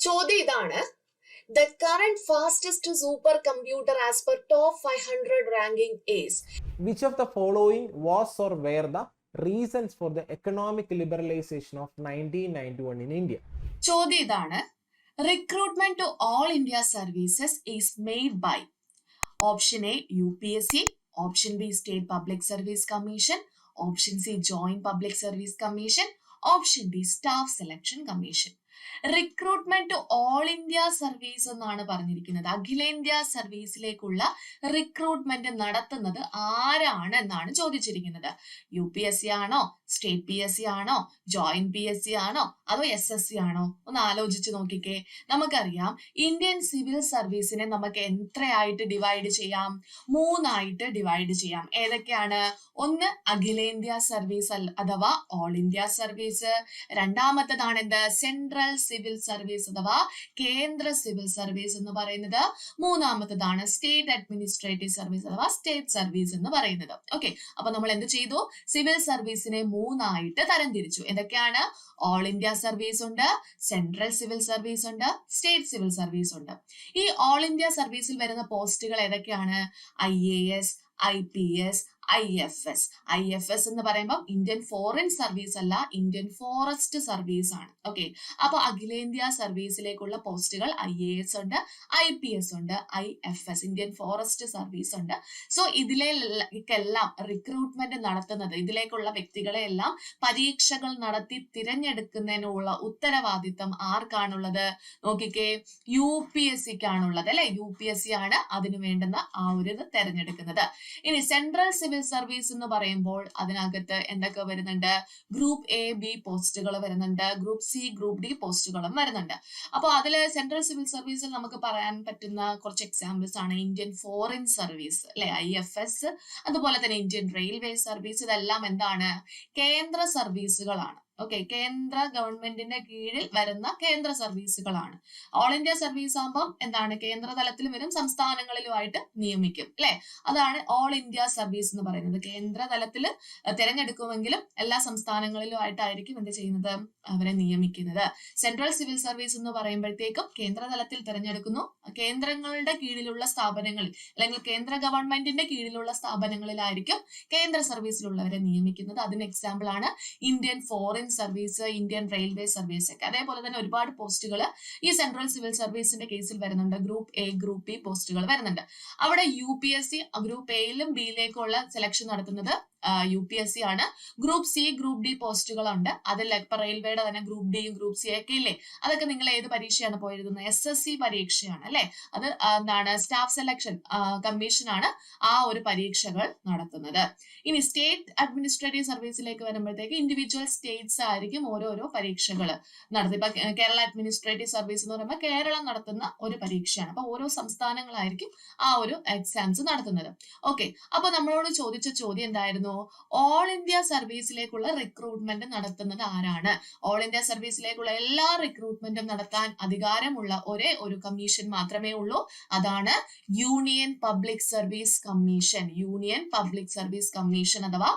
ചോദ്യം ഇതാണ്. The current fastest super computer as per top five hundred ranking is Which of the following was or were the reasons for the economic liberalization of 1991 in India? ചോദ്യം ഇതാണ്. Recruitment to all India services is made by option A U P S C option B state public service commission option C joint public service commission option D staff selection commission recruitment all India service എന്നാണ് പറഞ്ഞിരിക്കുന്നത്. അഖിലേന്ത്യാ സർവീസിലേക്കുള്ള recruitment നടത്തുന്നത് ആരാണ് എന്നാണ് ചോദിച്ചിരിക്കുന്നത്. U P S C ആണോ state P S C ആണോ ജോയിന്റ് പി എസ് സി ആണോ അതോ എസ് എസ് സി ആണോ? ഒന്ന് ആലോചിച്ച് നോക്കിക്കേ. നമുക്കറിയാം ഇന്ത്യൻ സിവിൽ സർവീസിനെ നമുക്ക് എത്രയായിട്ട് ഡിവൈഡ് ചെയ്യാം? മൂന്നായിട്ട് ഡിവൈഡ് ചെയ്യാം. ഏതൊക്കെയാണ്? ഒന്ന് അഖിലേന്ത്യാ സർവീസ് അഥവാ ഓൾ ഇന്ത്യ സർവീസ് രണ്ടാമത്തതാണ് എന്ത് സെൻട്രൽ സിവിൽ സർവീസ് അഥവാ കേന്ദ്ര സിവിൽ സർവീസ് എന്ന് പറയുന്നത് മൂന്നാമത്തതാണ് സ്റ്റേറ്റ് അഡ്മിനിസ്ട്രേറ്റീവ് സർവീസ് അഥവാ സ്റ്റേറ്റ് സർവീസ് എന്ന് പറയുന്നത്. ഓക്കെ അപ്പൊ നമ്മൾ എന്ത് ചെയ്തു? സിവിൽ സർവീസിനെ മൂന്നായിട്ട് തരംതിരിച്ചു. എന്തൊക്കെയാണ്? ഓൾ ഇന്ത്യ സർവീസ് ഉണ്ട് സെൻട്രൽ സിവിൽ സർവീസ് ഉണ്ട് സ്റ്റേറ്റ് സിവിൽ സർവീസ് ഉണ്ട്. ഈ ഓൾ ഇന്ത്യ സർവീസിൽ വരുന്ന പോസ്റ്റുകൾ ഏതൊക്കെയാണ്? I A S I P S I F S I F S എന്ന് പറയുമ്പോൾ ഇന്ത്യൻ ഫോറിൻ സർവീസ് അല്ല ഇന്ത്യൻ ഫോറസ്റ്റ് സർവീസ് ആണ്. ഓക്കെ അപ്പൊ അഖിലേന്ത്യാ സർവീസിലേക്കുള്ള പോസ്റ്റുകൾ ഐ എ എസ് ഉണ്ട് ഐ പി എസ് ഉണ്ട് I F S Indian forest service ഉണ്ട്. സോ ഇതിലേക്കെല്ലാം റിക്രൂട്ട്മെന്റ് നടത്തുന്നത് ഇതിലേക്കുള്ള വ്യക്തികളെ എല്ലാം പരീക്ഷകൾ നടത്തി തിരഞ്ഞെടുക്കുന്നതിനുള്ള ഉത്തരവാദിത്തം ആർക്കാണുള്ളത്? നോക്കിക്കേ യു പി എസ് സിക്കാണുള്ളത് അല്ലെ? യു പി എസ് സി ആണ് അതിനു വേണ്ടുന്ന ആ ഒരു ഇത് തെരഞ്ഞെടുക്കുന്നത്. ഇനി സെൻട്രൽ സിവിൽ സർവീസ് എന്ന് പറയുമ്പോൾ അതിനകത്ത് എന്തൊക്കെ വരുന്നുണ്ട്? ഗ്രൂപ്പ് എ ബി പോസ്റ്റുകൾ വരുന്നുണ്ട്. ഗ്രൂപ്പ് സി ഗ്രൂപ്പ് ഡി പോസ്റ്റുകളും വരുന്നുണ്ട്. അപ്പോൾ അതിൽ സെൻട്രൽ സിവിൽ സർവീസിൽ നമുക്ക് പറയാൻ പറ്റുന്ന കുറച്ച് എക്സാമ്പിൾസ് ആണ് ഇന്ത്യൻ ഫോറിൻ സർവീസ് അല്ലെ? ഐ എഫ് എസ് അതുപോലെ തന്നെ ഇന്ത്യൻ റെയിൽവേ സർവീസ് ഇതെല്ലാം എന്താണ്? കേന്ദ്ര സർവീസുകളാണ് ഓക്കെ കേന്ദ്ര ഗവൺമെന്റിന്റെ കീഴിൽ വരുന്ന കേന്ദ്ര സർവീസുകളാണ്. ഓൾ ഇന്ത്യ സർവീസ് ആകുമ്പം എന്താണ്? കേന്ദ്ര തലത്തിലും വരും സംസ്ഥാനങ്ങളിലുമായിട്ട് നിയമിക്കും അല്ലെ? അതാണ് ഓൾ ഇന്ത്യ സർവീസ് എന്ന് പറയുന്നത്. കേന്ദ്ര തലത്തിൽ തിരഞ്ഞെടുക്കുമെങ്കിലും എല്ലാ സംസ്ഥാനങ്ങളിലുമായിട്ടായിരിക്കും എന്ത് ചെയ്യുന്നത്? അവരെ നിയമിക്കുന്നത്. സെൻട്രൽ സിവിൽ സർവീസ് എന്ന് പറയുമ്പോഴത്തേക്കും കേന്ദ്ര തലത്തിൽ തിരഞ്ഞെടുക്കുന്നു. കേന്ദ്രങ്ങളുടെ കീഴിലുള്ള സ്ഥാപനങ്ങളിൽ അല്ലെങ്കിൽ കേന്ദ്ര ഗവൺമെന്റിന്റെ കീഴിലുള്ള സ്ഥാപനങ്ങളിലായിരിക്കും കേന്ദ്ര സർവീസിലുള്ളവരെ നിയമിക്കുന്നത്. അതിന് എക്സാമ്പിൾ ആണ് Indian foreign service Indian railway service ഒക്കെ. അതേപോലെ തന്നെ ഒരുപാട് പോസ്റ്റുകൾ ഈ സെൻട്രൽ സിവിൽ സർവീസിന്റെ കേസിൽ വരുന്നുണ്ട്. ഗ്രൂപ്പ് എ ഗ്രൂപ്പ് ബി പോസ്റ്റുകൾ വരുന്നുണ്ട്. അവിടെ U P S C group എയിലും ബിയിലേക്കുള്ള സെലക്ഷൻ നടത്തുന്നത് യു പി എസ് സി ആണ്. ഗ്രൂപ്പ് സി ഗ്രൂപ്പ് ഡി പോസ്റ്റുകളുണ്ട് അതിൽ ഇപ്പൊ റെയിൽവേയുടെ തന്നെ ഗ്രൂപ്പ് ഡിയും ഗ്രൂപ്പ് സി ഒക്കെ ഇല്ലേ? അതൊക്കെ നിങ്ങൾ ഏത് പരീക്ഷയാണ് പോയിരുന്നത്? എസ് എസ് സി പരീക്ഷയാണ് അല്ലെ? അത് എന്താണ് സ്റ്റാഫ് സെലക്ഷൻ കമ്മീഷനാണ് ആ ഒരു പരീക്ഷകൾ നടത്തുന്നത്. ഇനി സ്റ്റേറ്റ് അഡ്മിനിസ്ട്രേറ്റീവ് സർവീസിലേക്ക് വരുമ്പോഴത്തേക്ക് ഇൻഡിവിജ്വൽ സ്റ്റേറ്റ്സ് ആയിരിക്കും ഓരോരോ പരീക്ഷകൾ നടത്തി ഇപ്പൊ കേരള അഡ്മിനിസ്ട്രേറ്റീവ് സർവീസ് എന്ന് പറയുമ്പോൾ കേരളം നടത്തുന്ന ഒരു പരീക്ഷയാണ്. അപ്പൊ ഓരോ സംസ്ഥാനങ്ങളായിരിക്കും ആ ഒരു എക്സാംസ് നടത്തുന്നത്. ഓക്കെ അപ്പൊ നമ്മളോട് ചോദിച്ച ചോദ്യം എന്തായിരുന്നു? ഓൾ ഇന്ത്യ സർവീസിലേക്കുള്ള റിക്രൂട്ട്മെന്റ് നടത്തുന്നത് ആരാണ്? ഓൾ ഇന്ത്യ സർവീസിലേക്കുള്ള എല്ലാ റിക്രൂട്ട്മെന്റും നടത്താൻ അധികാരമുള്ള ഒരേ ഒരു കമ്മീഷൻ മാത്രമേ ഉള്ളൂ. അതാണ് union public service commission union public service commission അഥവാ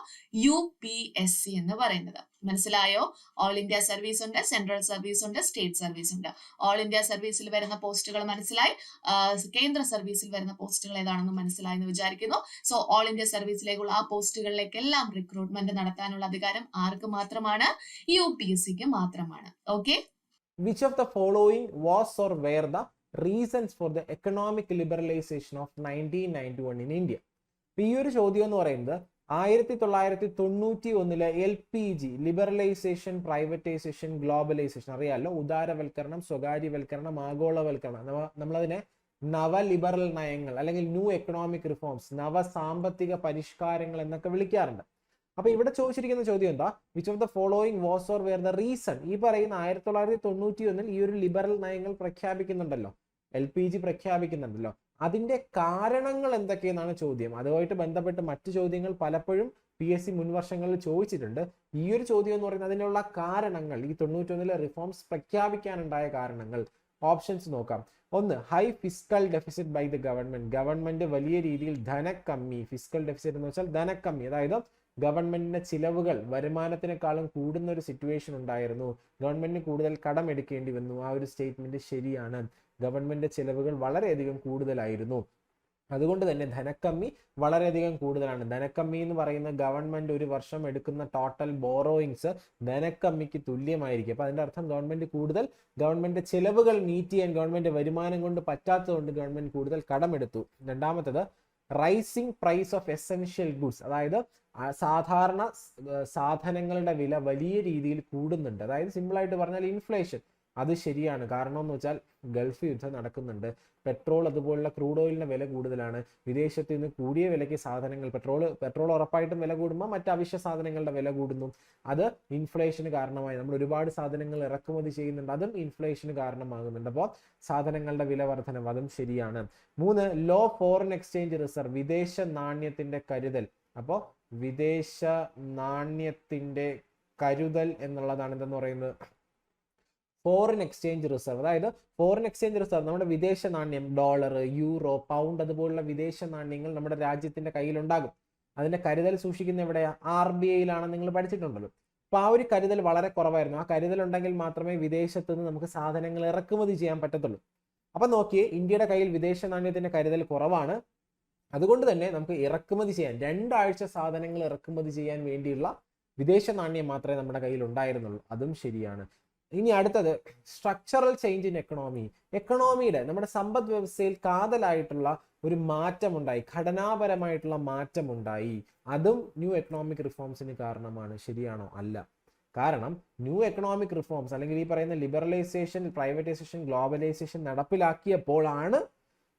യു പി എസ് സി എന്ന് പറയുന്നത്. മനസ്സിലായോ? ഓൾ ഇന്ത്യ സർവീസ് ഉണ്ട് സെൻട്രൽ സർവീസ് ഉണ്ട് സ്റ്റേറ്റ് സർവീസ് ഉണ്ട്. ഓൾ ഇന്ത്യ സർവീസിൽ വരുന്ന പോസ്റ്റുകൾ മനസ്സിലായി? കേന്ദ്ര സർവീസിൽ വരുന്ന പോസ്റ്റുകൾ ഏതാണെന്ന് മനസ്സിലായി എന്ന് വിചാരിക്കുന്നു. സോ ഓൾ ഇന്ത്യ സർവീസിലേക്കുള്ള ആ പോസ്റ്റുകളിലേക്കെല്ലാം റിക്രൂട്ട്മെന്റ് നടത്താനുള്ള അധികാരം ആർക്ക് മാത്രമാണ്? യു പി എസ് സിക്ക് മാത്രമാണ്. Okay which Which of the following was or were the reasons for the economic liberalization of 1991 in India? ഇപ്പൊ ഈ ഒരു ചോദ്യം എന്ന് പറയുന്നത് ആയിരത്തി തൊള്ളായിരത്തി തൊണ്ണൂറ്റി ഒന്നിലെ L P G liberalisation privatisation globalisation അറിയാമല്ലോ ഉദാരവൽക്കരണം സ്വകാര്യവൽക്കരണം ആഗോളവൽക്കരണം. നമ്മ- നമ്മളതിനെ നവ ലിബറൽ നയങ്ങൾ അല്ലെങ്കിൽ ന്യൂ എക്കണോമിക് റിഫോംസ് നവ സാമ്പത്തിക പരിഷ്കാരങ്ങൾ എന്നൊക്കെ വിളിക്കാറുണ്ട്. അപ്പൊ ഇവിടെ ചോദിച്ചിരിക്കുന്ന ചോദ്യം എന്താ? Which of the following was or were the reason ഈ പറയുന്ന ആയിരത്തി തൊള്ളായിരത്തി തൊണ്ണൂറ്റി ഒന്നിൽ ഈ ഒരു ലിബറൽ നയങ്ങൾ പ്രഖ്യാപിക്കുന്നുണ്ടല്ലോ. എൽ പി ജി പ്രഖ്യാപിക്കുന്നുണ്ടല്ലോ. അതിന്റെ കാരണങ്ങൾ എന്തൊക്കെയെന്നാണ് ചോദ്യം. അതുമായിട്ട് ബന്ധപ്പെട്ട് മറ്റ് ചോദ്യങ്ങൾ പലപ്പോഴും പി എസ് സി മുൻവർഷങ്ങളിൽ ചോദിച്ചിട്ടുണ്ട്. ഈ ഒരു ചോദ്യം എന്ന് പറയുന്നത് അതിനുള്ള കാരണങ്ങൾ ഈ തൊണ്ണൂറ്റൊന്നിലെ റിഫോംസ് പ്രഖ്യാപിക്കാനുണ്ടായ കാരണങ്ങൾ ഓപ്ഷൻസ് നോക്കാം. ഒന്ന് high fiscal deficit by the government government വലിയ രീതിയിൽ ധനക്കമ്മി. ഫിസ്കൽ ഡെഫിസിറ്റ് എന്ന് വെച്ചാൽ ധനക്കമ്മി. അതായത് ഗവൺമെന്റിന്റെ ചിലവുകൾ വരുമാനത്തിനേക്കാളും കൂടുന്ന ഒരു സിറ്റുവേഷൻ ഉണ്ടായിരുന്നു. ഗവൺമെന്റിന് കൂടുതൽ കടമെടുക്കേണ്ടി വന്നു. ആ ഒരു സ്റ്റേറ്റ്മെന്റ് ശരിയാണ്. ഗവൺമെന്റ് ചിലവുകൾ വളരെയധികം കൂടുതലായിരുന്നു. അതുകൊണ്ട് തന്നെ ധനക്കമ്മി വളരെയധികം കൂടുതലാണ്. ധനക്കമ്മി എന്ന് പറയുന്ന ഗവൺമെന്റ് ഒരു വർഷം എടുക്കുന്ന ടോട്ടൽ ബോറോയിങ്സ് ധനക്കമ്മിക്ക് തുല്യമായിരിക്കും. അപ്പൊ അതിന്റെ അർത്ഥം ഗവൺമെന്റ് കൂടുതൽ ഗവൺമെന്റ് ചെലവുകൾ മീറ്റ് ചെയ്യാൻ ഗവൺമെന്റ് വരുമാനം കൊണ്ട് പറ്റാത്തതുകൊണ്ട് ഗവൺമെന്റ് കൂടുതൽ കടമെടുത്തു. രണ്ടാമത്തത് rising price of essential goods അതായത് സാധാരണ സാധനങ്ങളുടെ വില വലിയ രീതിയിൽ കൂടുന്നുണ്ട്. അതായത് സിമ്പിളായിട്ട് പറഞ്ഞാൽ ഇൻഫ്ലേഷൻ അത് ശരിയാണ്. കാരണം എന്ന് വെച്ചാൽ ഗൾഫ് യുദ്ധം നടക്കുന്നുണ്ട്. പെട്രോൾ അതുപോലുള്ള ക്രൂഡ് ഓയിലിന്റെ വില കൂടുതലാണ്. വിദേശത്ത് നിന്ന് കൂടിയ വിലയ്ക്ക് സാധനങ്ങൾ പെട്രോൾ പെട്രോൾ ഉറപ്പായിട്ടും വില കൂടുമ്പോൾ മറ്റ് അവശ്യ സാധനങ്ങളുടെ വില കൂടുന്നു. അത് ഇൻഫ്ലേഷന് കാരണമായി. നമ്മൾ ഒരുപാട് സാധനങ്ങൾ ഇറക്കുമതി ചെയ്യുന്നുണ്ട്. അതും ഇൻഫ്ലേഷന് കാരണമാകുന്നുണ്ട്. അപ്പോൾ സാധനങ്ങളുടെ വില വർധനം അതും ശരിയാണ്. മൂന്ന് ലോ ഫോറിൻ എക്സ്ചേഞ്ച് റിസർവ് വിദേശ നാണ്യത്തിന്റെ കരുതൽ. അപ്പോൾ വിദേശ നാണ്യത്തിന്റെ കരുതൽ എന്നുള്ളതാണ് എന്തെന്ന് പറയുന്നത്. ഫോറിൻ എക്സ്ചേഞ്ച് റിസർവ് അതായത് ഫോറിൻ എക്സ്ചേഞ്ച് റിസർവ് നമ്മുടെ വിദേശ നാണ്യം ഡോളർ യൂറോ പൗണ്ട് അതുപോലുള്ള വിദേശ നാണ്യങ്ങൾ നമ്മുടെ രാജ്യത്തിന്റെ കയ്യിലുണ്ടാകും. അതിന്റെ കരുതൽ സൂക്ഷിക്കുന്ന എവിടെയാ? ആർ ബി ഐയിലാണ് നിങ്ങൾ പഠിച്ചിട്ടുണ്ടല്ലോ. അപ്പൊ ആ ഒരു കരുതൽ വളരെ കുറവായിരുന്നു. ആ കരുതൽ ഉണ്ടെങ്കിൽ മാത്രമേ വിദേശത്ത് നിന്ന് നമുക്ക് സാധനങ്ങൾ ഇറക്കുമതി ചെയ്യാൻ പറ്റത്തുള്ളൂ. അപ്പൊ നോക്കിയേ ഇന്ത്യയുടെ കയ്യിൽ വിദേശ നാണ്യത്തിന്റെ കരുതൽ കുറവാണ്. അതുകൊണ്ട് തന്നെ നമുക്ക് ഇറക്കുമതി ചെയ്യാൻ രണ്ടാഴ്ച സാധനങ്ങൾ ഇറക്കുമതി ചെയ്യാൻ വേണ്ടിയുള്ള വിദേശ നാണ്യം മാത്രമേ നമ്മുടെ കയ്യിൽ ഉണ്ടായിരുന്നുള്ളൂ അതും ശരിയാണ്. ഇനി അടുത്തത് സ്ട്രക്ചറൽ ചേഞ്ച് ഇൻ എക്കണോമി എക്കണോമിയുടെ നമ്മുടെ സമ്പദ് വ്യവസ്ഥയിൽ കാതലായിട്ടുള്ള ഒരു മാറ്റമുണ്ടായി. ഘടനാപരമായിട്ടുള്ള മാറ്റമുണ്ടായി. അതും ന്യൂ എക്കണോമിക് റിഫോംസിന് കാരണമാണ്. ശരിയാണോ? അല്ല. കാരണം ന്യൂ എക്കണോമിക് റിഫോംസ് അല്ലെങ്കിൽ ഈ പറയുന്ന ലിബറലൈസേഷൻ പ്രൈവറ്റൈസേഷൻ ഗ്ലോബലൈസേഷൻ നടപ്പിലാക്കിയപ്പോഴാണ്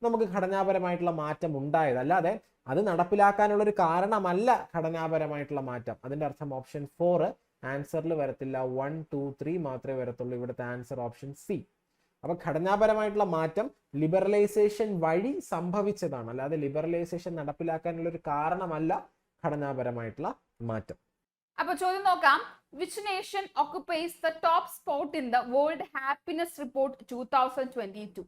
നമുക്ക് ഘടനാപരമായിട്ടുള്ള മാറ്റം ഉണ്ടായത് അല്ലാതെ അത് നടപ്പിലാക്കാനുള്ള ഒരു കാരണമല്ല ഘടനാപരമായിട്ടുള്ള മാറ്റം. അതിന്റെ അർത്ഥം ഓപ്ഷൻ ഫോർ ആൻസറിൽ വരത്തില്ല. വൺ ടു ത്രീ മാത്രമേ വരത്തുള്ളൂ ഇവിടുത്തെ ആൻസർ ഓപ്ഷൻ സി അപ്പൊ ഘടനാപരമായിട്ടുള്ള മാറ്റം ലിബറലൈസേഷൻ വഴി സംഭവിച്ചതാണ്. അല്ലാതെ ലിബറലൈസേഷൻ നടപ്പിലാക്കാനുള്ള ഒരു കാരണമല്ല ഘടനാപരമായിട്ടുള്ള മാറ്റം. അപ്പൊ ചോദ്യം നോക്കാം. Which nation occupies the top spot in the world happiness report two thousand twenty two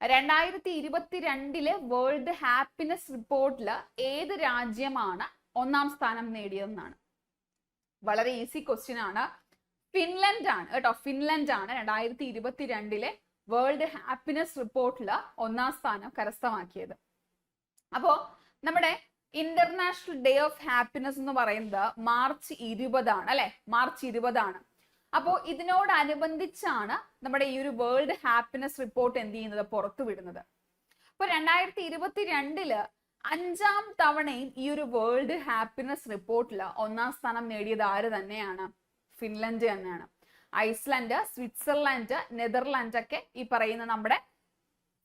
രണ്ടായിരത്തി ഇരുപത്തിരണ്ടിലെ വേൾഡ് ഹാപ്പിനെസ് റിപ്പോർട്ടിൽ ഏത് രാജ്യമാണ് ഒന്നാം സ്ഥാനം നേടിയതെന്നാണ്? വളരെ ഈസി ക്വസ്റ്റ്യൻ ആണ്. ഫിൻലൻഡ് ആണ് കേട്ടോ. ഫിൻലൻഡ് ആണ് രണ്ടായിരത്തി ഇരുപത്തി രണ്ടിലെ വേൾഡ് ഹാപ്പിനെസ് റിപ്പോർട്ടിൽ ഒന്നാം സ്ഥാനം കരസ്ഥമാക്കിയത്. അപ്പോ നമ്മുടെ ഇന്റർനാഷണൽ ഡേ ഓഫ് ഹാപ്പിനെസ് എന്ന് പറയുന്നത് മാർച്ച് ഇരുപതാണ് അല്ലെ? മാർച്ച് ഇരുപതാണ്. അപ്പോൾ ഇതിനോടനുബന്ധിച്ചാണ് നമ്മുടെ ഈ ഒരു വേൾഡ് ഹാപ്പിനെസ് റിപ്പോർട്ട് എന്ത് ചെയ്യുന്നത്? പുറത്തു വിടുന്നത് അപ്പൊ രണ്ടായിരത്തി ഇരുപത്തിരണ്ടിൽ അഞ്ചാം തവണയും ഈ ഒരു വേൾഡ് ഹാപ്പിനെസ് റിപ്പോർട്ടിൽ ഒന്നാം സ്ഥാനം നേടിയത് ആര് തന്നെയാണ്? ഫിൻലൻഡ് തന്നെയാണ്. ഐസ്ലൻഡ് സ്വിറ്റ്സർലൻഡ് നെതർലാൻഡ് ഒക്കെ ഈ പറയുന്ന നമ്മുടെ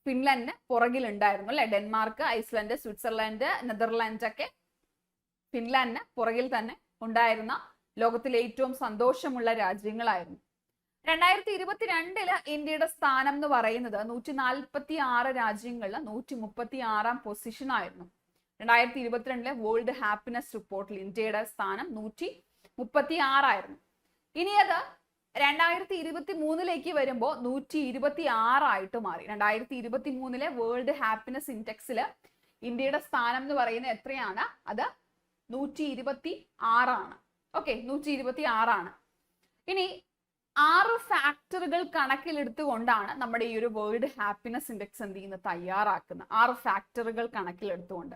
ഫിൻലൻഡിന് പുറകിലുണ്ടായിരുന്നു അല്ലെ? ഡെൻമാർക്ക് ഐസ്ലൻഡ് സ്വിറ്റ്സർലൻഡ് നെതർലാൻഡ് ഒക്കെ ഫിൻലാൻഡിന് പുറകിൽ തന്നെ ഉണ്ടായിരുന്ന ലോകത്തിലെ ഏറ്റവും സന്തോഷമുള്ള രാജ്യങ്ങളായിരുന്നു. രണ്ടായിരത്തി ഇരുപത്തിരണ്ടിൽ ഇന്ത്യയുടെ സ്ഥാനം എന്ന് പറയുന്നത് നൂറ്റി നാൽപ്പത്തി ആറ് രാജ്യങ്ങളിൽ നൂറ്റി മുപ്പത്തി ആറാം പൊസിഷൻ ആയിരുന്നു. രണ്ടായിരത്തി ഇരുപത്തിരണ്ടിലെ വേൾഡ് ഹാപ്പിനെസ് റിപ്പോർട്ടിൽ ഇന്ത്യയുടെ സ്ഥാനം നൂറ്റി മുപ്പത്തി ആറായിരുന്നു ഇനി അത് രണ്ടായിരത്തി ഇരുപത്തി മൂന്നിലേക്ക് വരുമ്പോൾ നൂറ്റി ഇരുപത്തി ആറായിട്ട് മാറി. രണ്ടായിരത്തി ഇരുപത്തി മൂന്നിലെ വേൾഡ് ഹാപ്പിനെസ് ഇൻഡെക്സിൽ ഇന്ത്യയുടെ സ്ഥാനം എന്ന് പറയുന്നത് എത്രയാണ്? അത് നൂറ്റി ഇരുപത്തി ആറാണ് ഓക്കെ നൂറ്റി ഇരുപത്തി ആറാണ് ഇനി ആറ് ഫാക്ടറുകൾ കണക്കിലെടുത്തുകൊണ്ടാണ് നമ്മുടെ ഈ ഒരു വേൾഡ് ഹാപ്പിനെസ് ഇൻഡെക്സ് എന്ത് ചെയ്യുന്നത്? തയ്യാറാക്കുന്നത്. ആറ് ഫാക്ടറുകൾ കണക്കിലെടുത്തുകൊണ്ട്.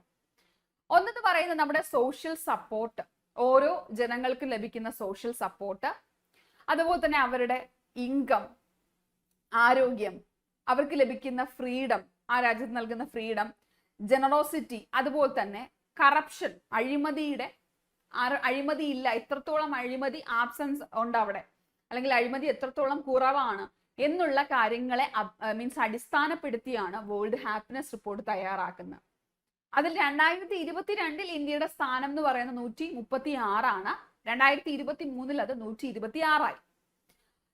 ഒന്നെന്ന് പറയുന്നത് നമ്മുടെ സോഷ്യൽ സപ്പോർട്ട് ഓരോ ജനങ്ങൾക്കും ലഭിക്കുന്ന സോഷ്യൽ സപ്പോർട്ട് അതുപോലെ തന്നെ അവരുടെ ഇൻകം ആരോഗ്യം അവർക്ക് ലഭിക്കുന്ന ഫ്രീഡം ആ രാജ്യത്ത് നൽകുന്ന ഫ്രീഡം ജനറോസിറ്റി അതുപോലെ തന്നെ കറപ്ഷൻ അഴിമതിയുടെ അഴിമതി ഇല്ല ഇത്രത്തോളം അഴിമതി ആബ്സെൻസ് ഉണ്ട് അവിടെ. അല്ലെങ്കിൽ അഴിമതി എത്രത്തോളം കുറവാണ് എന്നുള്ള കാര്യങ്ങളെ മീൻസ് അടിസ്ഥാനപ്പെടുത്തിയാണ് വേൾഡ് ഹാപ്പിനെസ് റിപ്പോർട്ട് തയ്യാറാക്കുന്നത്. അതിൽ രണ്ടായിരത്തി ഇരുപത്തിരണ്ടിൽ ഇന്ത്യയുടെ സ്ഥാനം എന്ന് പറയുന്നത് നൂറ്റി മുപ്പത്തി ആറാണ് രണ്ടായിരത്തി ഇരുപത്തി മൂന്നിൽ അത് നൂറ്റി ഇരുപത്തി ആറായി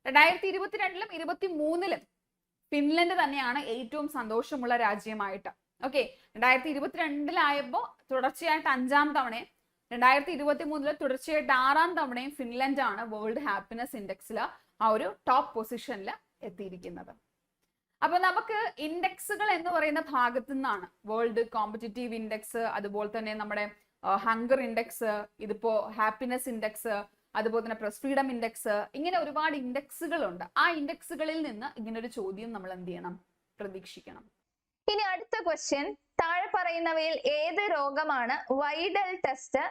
രണ്ടായിരത്തി ഇരുപത്തിരണ്ടിലും ഇരുപത്തി മൂന്നിലും ഫിൻലൻഡ് തന്നെയാണ് ഏറ്റവും സന്തോഷമുള്ള രാജ്യമായിട്ട്. ഓക്കെ രണ്ടായിരത്തി ഇരുപത്തിരണ്ടിലായപ്പോൾ തുടർച്ചയായിട്ട് അഞ്ചാം തവണയും രണ്ടായിരത്തി ഇരുപത്തി മൂന്നിൽ തുടർച്ചയായിട്ട് ആറാം തവണയും ഫിൻലൻഡ് ആണ് വേൾഡ് ഹാപ്പിനെസ് ഇൻഡെക്സിൽ ആ ഒരു ടോപ്പ് പൊസിഷനിൽ എത്തിയിരിക്കുന്നത്. അപ്പൊ നമുക്ക് ഇൻഡെക്സുകൾ എന്ന് പറയുന്ന ഭാഗത്തു നിന്നാണ് വേൾഡ് കോമ്പറ്റീറ്റീവ് ഇൻഡെക്സ് അതുപോലെ തന്നെ നമ്മുടെ ഹങ്കർ ഇൻഡെക്സ് ഇതിപ്പോ ഹാപ്പിനെസ് ഇൻഡെക്സ് അതുപോലെ തന്നെ പ്രസ് ഫ്രീഡം ഇൻഡെക്സ് ഇങ്ങനെ ഒരുപാട് ഇൻഡെക്സുകൾ ഉണ്ട് ആ ഇൻഡെക്സുകളിൽ നിന്ന് ഇങ്ങനെ ഒരു ചോദ്യം നമ്മൾ എന്ത് ചെയ്യണം? പ്രതീക്ഷിക്കണം. ഇനി അടുത്ത ക്വസ്റ്റ്യൻ താഴെ പറയുന്നവയിൽ ഏത് രോഗമാണ് വൈഡൽ ടെസ്റ്റ്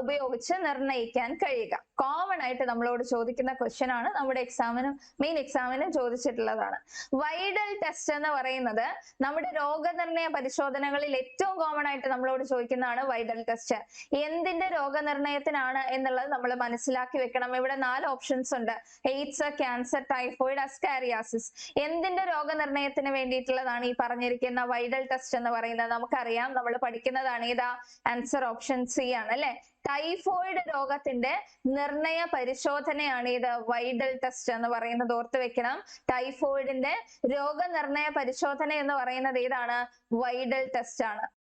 ഉപയോഗിച്ച് നിർണയിക്കാൻ കഴിയുക? കോമൺ ആയിട്ട് നമ്മളോട് ചോദിക്കുന്ന ക്വസ്റ്റ്യൻ ആണ്. നമ്മുടെ എക്സാമിനും മെയിൻ എക്സാമിനും ചോദിച്ചിട്ടുള്ളതാണ്. വൈഡൽ ടെസ്റ്റ് എന്ന് പറയുന്നത് നമ്മുടെ രോഗനിർണയ പരിശോധനകളിൽ ഏറ്റവും കോമൺ ആയിട്ട് നമ്മളോട് ചോദിക്കുന്നതാണ് വൈഡൽ ടെസ്റ്റ്. എന്തിന്റെ രോഗനിർണയത്തിനാണ് എന്നുള്ളത് നമ്മൾ മനസ്സിലാക്കി വെക്കണം. ഇവിടെ നാല് ഓപ്ഷൻസ് ഉണ്ട്. AIDS cancer typhoid ascariasis. എന്തിന്റെ രോഗനിർണയത്തിന് വേണ്ടിയിട്ടുള്ളതാണ് ഈ പറഞ്ഞിരിക്കുന്ന വൈഡൽ ടെസ്റ്റ് എന്ന് പറയുന്നത് നമുക്കറിയാം. നമ്മൾ പഠിക്കുന്നതാണ് ഇതാ ആൻസർ ഓപ്ഷൻ സി ആണ് അല്ലെ? ടൈഫോയിഡ് രോഗത്തിന്റെ നിർണയ പരിശോധനയാണ് ഇത് വൈഡൽ ടെസ്റ്റ് എന്ന് പറയുന്നത്. ഓർത്ത് വെക്കണം. ടൈഫോയിഡിന്റെ രോഗനിർണയ പരിശോധന എന്ന് പറയുന്നത് ഏതാണ്? വൈഡൽ ടെസ്റ്റ് ആണ്.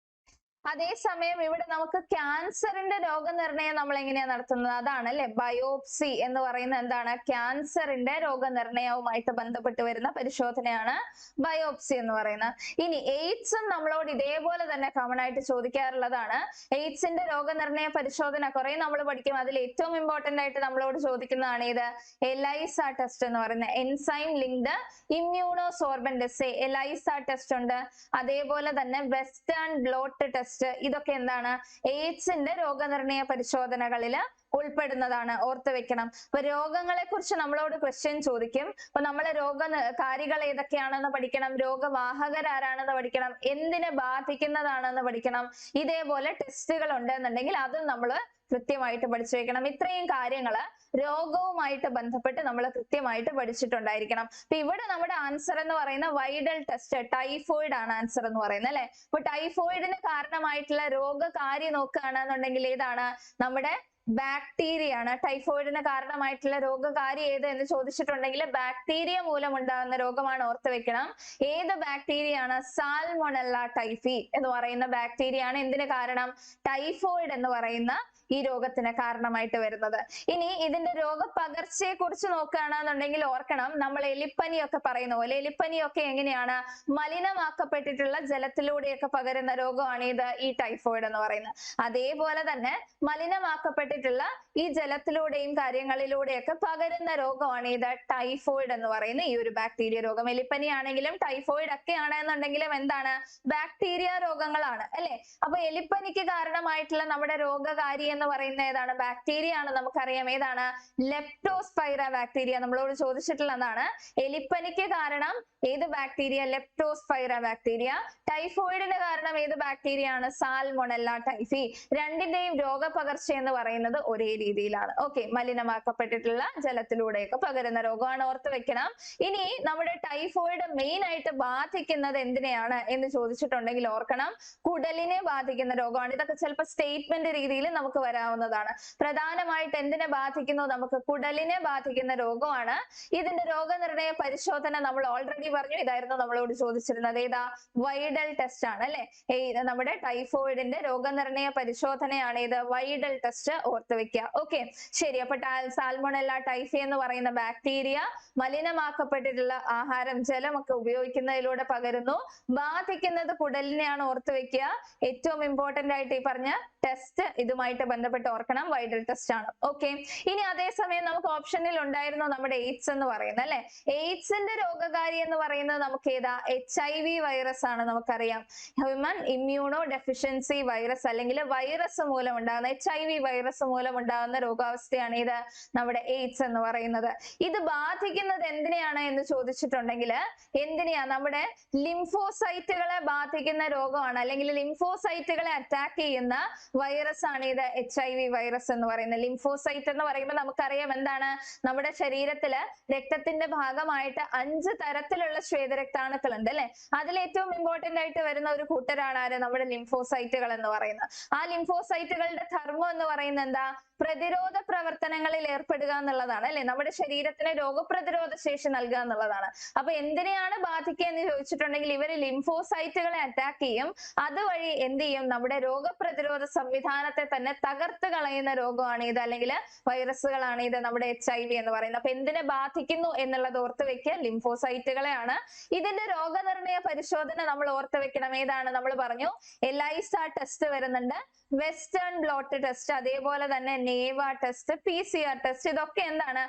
അതേസമയം ഇവിടെ നമുക്ക് ക്യാൻസറിന്റെ രോഗനിർണയം നമ്മൾ എങ്ങനെയാണ് നടത്തുന്നത്? അതാണ് അല്ലെ? ബയോപ്സി എന്ന് പറയുന്ന എന്താണ്? ക്യാൻസറിന്റെ രോഗനിർണയവുമായിട്ട് ബന്ധപ്പെട്ട് വരുന്ന പരിശോധനയാണ് ബയോപ്സി എന്ന് പറയുന്നത്. ഇനി എയ്ഡ്സും നമ്മളോട് ഇതേപോലെ തന്നെ കോമൺ ആയിട്ട് ചോദിക്കാറുള്ളതാണ്. എയ്ഡ്സിന്റെ രോഗനിർണയ പരിശോധന കുറെ നമ്മൾ പഠിക്കും. അതിൽ ഏറ്റവും ഇമ്പോർട്ടന്റ് ആയിട്ട് നമ്മളോട് ചോദിക്കുന്നതാണ് ഇത്. എലൈസ ടെസ്റ്റ് എന്ന് പറയുന്നത് enzyme linked immunosorbent test ELISA test ഉണ്ട്. അതേപോലെ തന്നെ വെസ്റ്റേൺ ബ്ലോട്ട് ടെസ്റ്റ് ഇതൊക്കെ എന്താണ്? എയ്ഡ്സിന്റെ രോഗനിർണയ പരിശോധനകളിൽ ഉൾപ്പെടുന്നതാണ്. ഓർത്ത് വെക്കണം. അപ്പൊ രോഗങ്ങളെ കുറിച്ച് നമ്മളോട് ക്വസ്റ്റ്യൻ ചോദിക്കും. അപ്പൊ നമ്മളെ രോഗ കാരികൾ ഏതൊക്കെയാണെന്ന് പഠിക്കണം. രോഗവാഹകരാരാണെന്ന് പഠിക്കണം. എന്തിനെ ബാധിക്കുന്നതാണെന്ന് പഠിക്കണം. ഇതേപോലെ ടെസ്റ്റുകൾ ഉണ്ടെന്നുണ്ടെങ്കിൽ അതും നമ്മൾ കൃത്യമായിട്ട് പഠിച്ചു വെക്കണം. ഇത്രയും കാര്യങ്ങൾ രോഗവുമായിട്ട് ബന്ധപ്പെട്ട് നമ്മൾ കൃത്യമായിട്ട് പഠിച്ചിട്ടുണ്ടായിരിക്കണം. അപ്പൊ ഇവിടെ നമ്മുടെ ആൻസർ എന്ന് പറയുന്ന വൈഡൽ ടെസ്റ്റ് ടൈഫോയിഡ് ആണ് ആൻസർ എന്ന് പറയുന്നത് അല്ലെ? അപ്പൊ ടൈഫോയിഡിന് കാരണമായിട്ടുള്ള രോഗകാരി നോക്കുകയാണെന്നുണ്ടെങ്കിൽ ഏതാണ്? നമ്മുടെ ബാക്ടീരിയ ആണ് ടൈഫോയിഡിന് കാരണമായിട്ടുള്ള രോഗകാരി ഏത് എന്ന് ചോദിച്ചിട്ടുണ്ടെങ്കിൽ ബാക്ടീരിയ മൂലം ഉണ്ടാകുന്ന രോഗമാണ് ഓർത്ത് വെക്കണം. ഏത് ബാക്ടീരിയ ആണ് സാൽമൊണല്ല ടൈഫി എന്ന് പറയുന്ന ബാക്ടീരിയ ആണ് എന്തിന് കാരണം? ടൈഫോയിഡ് എന്ന് പറയുന്ന ഈ രോഗത്തിന് കാരണമായിട്ട് വരുന്നത്. ഇനി ഇതിന്റെ രോഗപകർച്ചയെ കുറിച്ച് നോക്കുകയാണെന്നുണ്ടെങ്കിൽ ഓർക്കണം നമ്മൾ എലിപ്പനിയൊക്കെ പറയുന്ന പോലെ എലിപ്പനിയൊക്കെ എങ്ങനെയാണ് മലിനമാക്കപ്പെട്ടിട്ടുള്ള ജലത്തിലൂടെയൊക്കെ പകരുന്ന രോഗമാണ് ഇത് ഈ ടൈഫോയിഡ് എന്ന് പറയുന്നത്. അതേപോലെ തന്നെ മലിനമാക്കപ്പെട്ടിട്ടുള്ള ഈ ജലത്തിലൂടെയും കാര്യങ്ങളിലൂടെയൊക്കെ പകരുന്ന രോഗമാണ് ഇത് ടൈഫോയിഡ് എന്ന് പറയുന്ന ഈ ഒരു ബാക്ടീരിയ രോഗം. എലിപ്പനി ആണെങ്കിലും ടൈഫോയിഡ് ഒക്കെ ആണെന്നുണ്ടെങ്കിലും എന്താണ്? ബാക്ടീരിയ രോഗങ്ങളാണ് അല്ലെ? അപ്പൊ എലിപ്പനിക്ക് കാരണമായിട്ടുള്ള നമ്മുടെ രോഗകാരി എന്ന് പറയുന്ന ഏതാണ്? ബാക്ടീരിയ ആണ് നമുക്കറിയാം. ഏതാണ്? ലെപ്റ്റോസ്പൈറ ബാക്ടീരിയ നമ്മളോട് ചോദിച്ചിട്ടുള്ളതാണ് എലിപ്പനിക്ക് കാരണം ഏത് ബാക്ടീരിയ? ലെപ്റ്റോസ്പൈറ ബാക്ടീരിയ ടൈഫോയിഡിന് കാരണം ഏത് ബാക്ടീരിയ ആണ്? സാൽമൊണല്ല ടൈഫി രണ്ടിന്റെയും രോഗപകർച്ച എന്ന് പറയുന്നത് ഒരേ രീതിയിലാണ്. ഓക്കെ മലിനമാക്കപ്പെട്ടിട്ടുള്ള ജലത്തിലൂടെയൊക്കെ പകരുന്ന രോഗമാണ് ഓർത്ത് വെക്കണം. ഇനി നമ്മുടെ ടൈഫോയിഡ് മെയിൻ ആയിട്ട് ബാധിക്കുന്നത് എന്തിനെയാണ് എന്ന് ചോദിച്ചിട്ടുണ്ടെങ്കിൽ ഓർക്കണം. കുടലിനെ ബാധിക്കുന്ന രോഗമാണ്. ഇതൊക്കെ ചിലപ്പോൾ സ്റ്റേറ്റ്മെന്റ് രീതിയിൽ നമുക്ക് വരാവുന്നതാണ്. പ്രധാനമായിട്ട് എന്തിനെ ബാധിക്കുന്നു? നമുക്ക് കുടലിനെ ബാധിക്കുന്ന രോഗമാണ്. ഇതിന്റെ രോഗനിർണയ പരിശോധന നമ്മൾ ഓൾറെഡി പറഞ്ഞു. ഇതായിരുന്നു നമ്മളോട് ചോദിച്ചിരുന്നത്. ഏതാ? വൈഡൽ ടെസ്റ്റ് ആണ് അല്ലെ? നമ്മുടെ ടൈഫോയിഡിന്റെ രോഗനിർണയ പരിശോധനയാണ് ഇത്. വൈഡൽ ടെസ്റ്റ് ഓർത്ത് വെക്കുക ഓക്കെ ശരി. അപ്പൊ സാൽമോണല്ല ടൈഫി എന്ന് പറയുന്ന ബാക്ടീരിയ മലിനമാക്കപ്പെട്ടിട്ടുള്ള ആഹാരം ജലം ഒക്കെ ഉപയോഗിക്കുന്നതിലൂടെ പകരുന്നു. ബാധിക്കുന്നത് കുടലിനെയാണ് ഓർത്ത് വെക്കുക. ഏറ്റവും ഇമ്പോർട്ടന്റ് ആയിട്ട് ഈ പറഞ്ഞ ടെസ്റ്റ് ഇതുമായിട്ട് ബന്ധപ്പെട്ട് ഓർക്കണം. വൈഡൽ ടെസ്റ്റ് ആണ്. ഓക്കെ ഇനി അതേസമയം നമുക്ക് ഓപ്ഷനിൽ ഉണ്ടായിരുന്നു നമ്മുടെ എയ്ഡ്സ് എന്ന് പറയുന്നത് അല്ലെ? എയ്ഡ്സിന്റെ രോഗകാരി എന്ന് പറയുന്നത് നമുക്ക് ഏതാ? എച്ച് ഐ വി വൈറസ് ആണ് നമുക്കറിയാം. ഹ്യൂമൻ ഇമ്മ്യൂണോ ഡെഫിഷ്യൻസി വൈറസ് അല്ലെങ്കിൽ വൈറസ് മൂലം ഉണ്ടാകുന്ന എച്ച് ഐ വി വൈറസ് മൂലം ഉണ്ടാകുന്ന രോഗാവസ്ഥയാണ് ഇത് നമ്മുടെ എയ്ഡ്സ് എന്ന് പറയുന്നത്. ഇത് ബാധിക്കുന്നത് എന്തിനെയാണ് എന്ന് ചോദിച്ചിട്ടുണ്ടെങ്കിൽ എന്തിനെയാ? നമ്മുടെ ലിംഫോസൈറ്റുകളെ ബാധിക്കുന്ന രോഗമാണ്. അല്ലെങ്കിൽ ലിംഫോസൈറ്റുകളെ അറ്റാക്ക് ചെയ്യുന്ന വൈറസ് ആണ് ഇത് എച്ച് വൈറസ് എന്ന് പറയുന്നത്. ലിംഫോസൈറ്റ് എന്ന് പറയുമ്പോൾ നമുക്കറിയാം എന്താണ്? നമ്മുടെ ശരീരത്തിൽ രക്തത്തിന്റെ ഭാഗമായിട്ട് അഞ്ച് തരത്തിലുള്ള ശ്വേതരക്താണുക്കൾ ഉണ്ട് അല്ലെ? അതിൽ ഏറ്റവും ഇമ്പോർട്ടന്റ് ആയിട്ട് വരുന്ന ഒരു കൂട്ടരാണ് ആര്? നമ്മുടെ ലിംഫോസൈറ്റുകൾ എന്ന് പറയുന്നത്. ആ ലിംഫോസൈറ്റുകളുടെ ധർമ്മം എന്ന് പറയുന്നത് എന്താ? പ്രതിരോധ പ്രവർത്തനങ്ങളിൽ ഏർപ്പെടുക എന്നുള്ളതാണ് അല്ലെ? നമ്മുടെ ശരീരത്തിന് രോഗപ്രതിരോധ ശേഷി നൽകുക എന്നുള്ളതാണ്. അപ്പൊ എന്തിനെയാണ് ബാധിക്കുക എന്ന് ചോദിച്ചിട്ടുണ്ടെങ്കിൽ ഇവർ ലിംഫോസൈറ്റുകളെ അറ്റാക്ക് ചെയ്യും. അതുവഴി എന്ത് ചെയ്യും? നമ്മുടെ രോഗപ്രതിരോധ സംവിധാനത്തെ തന്നെ തകർത്ത് കളയുന്ന രോഗമാണ് ഇത് അല്ലെങ്കിൽ വൈറസുകളാണ് ഇത് നമ്മുടെ എച്ച് ഐ വി എന്ന് പറയുന്നത്. അപ്പൊ എന്തിനെ ബാധിക്കുന്നു എന്നുള്ളത് ഓർത്ത് വെക്കുക. ലിംഫോസൈറ്റുകളെയാണ്. ഇതിന്റെ രോഗനിർണയ പരിശോധന നമ്മൾ ഓർത്ത് വെക്കണം. ഏതാണ്? നമ്മൾ പറഞ്ഞു എലൈസ ടെസ്റ്റ് വരുന്നുണ്ട്. വെസ്റ്റേൺ ബ്ലോട്ട് ടെസ്റ്റ് അതേപോലെ തന്നെ നേവ test P C R test ഇതൊക്കെ എന്താണ്?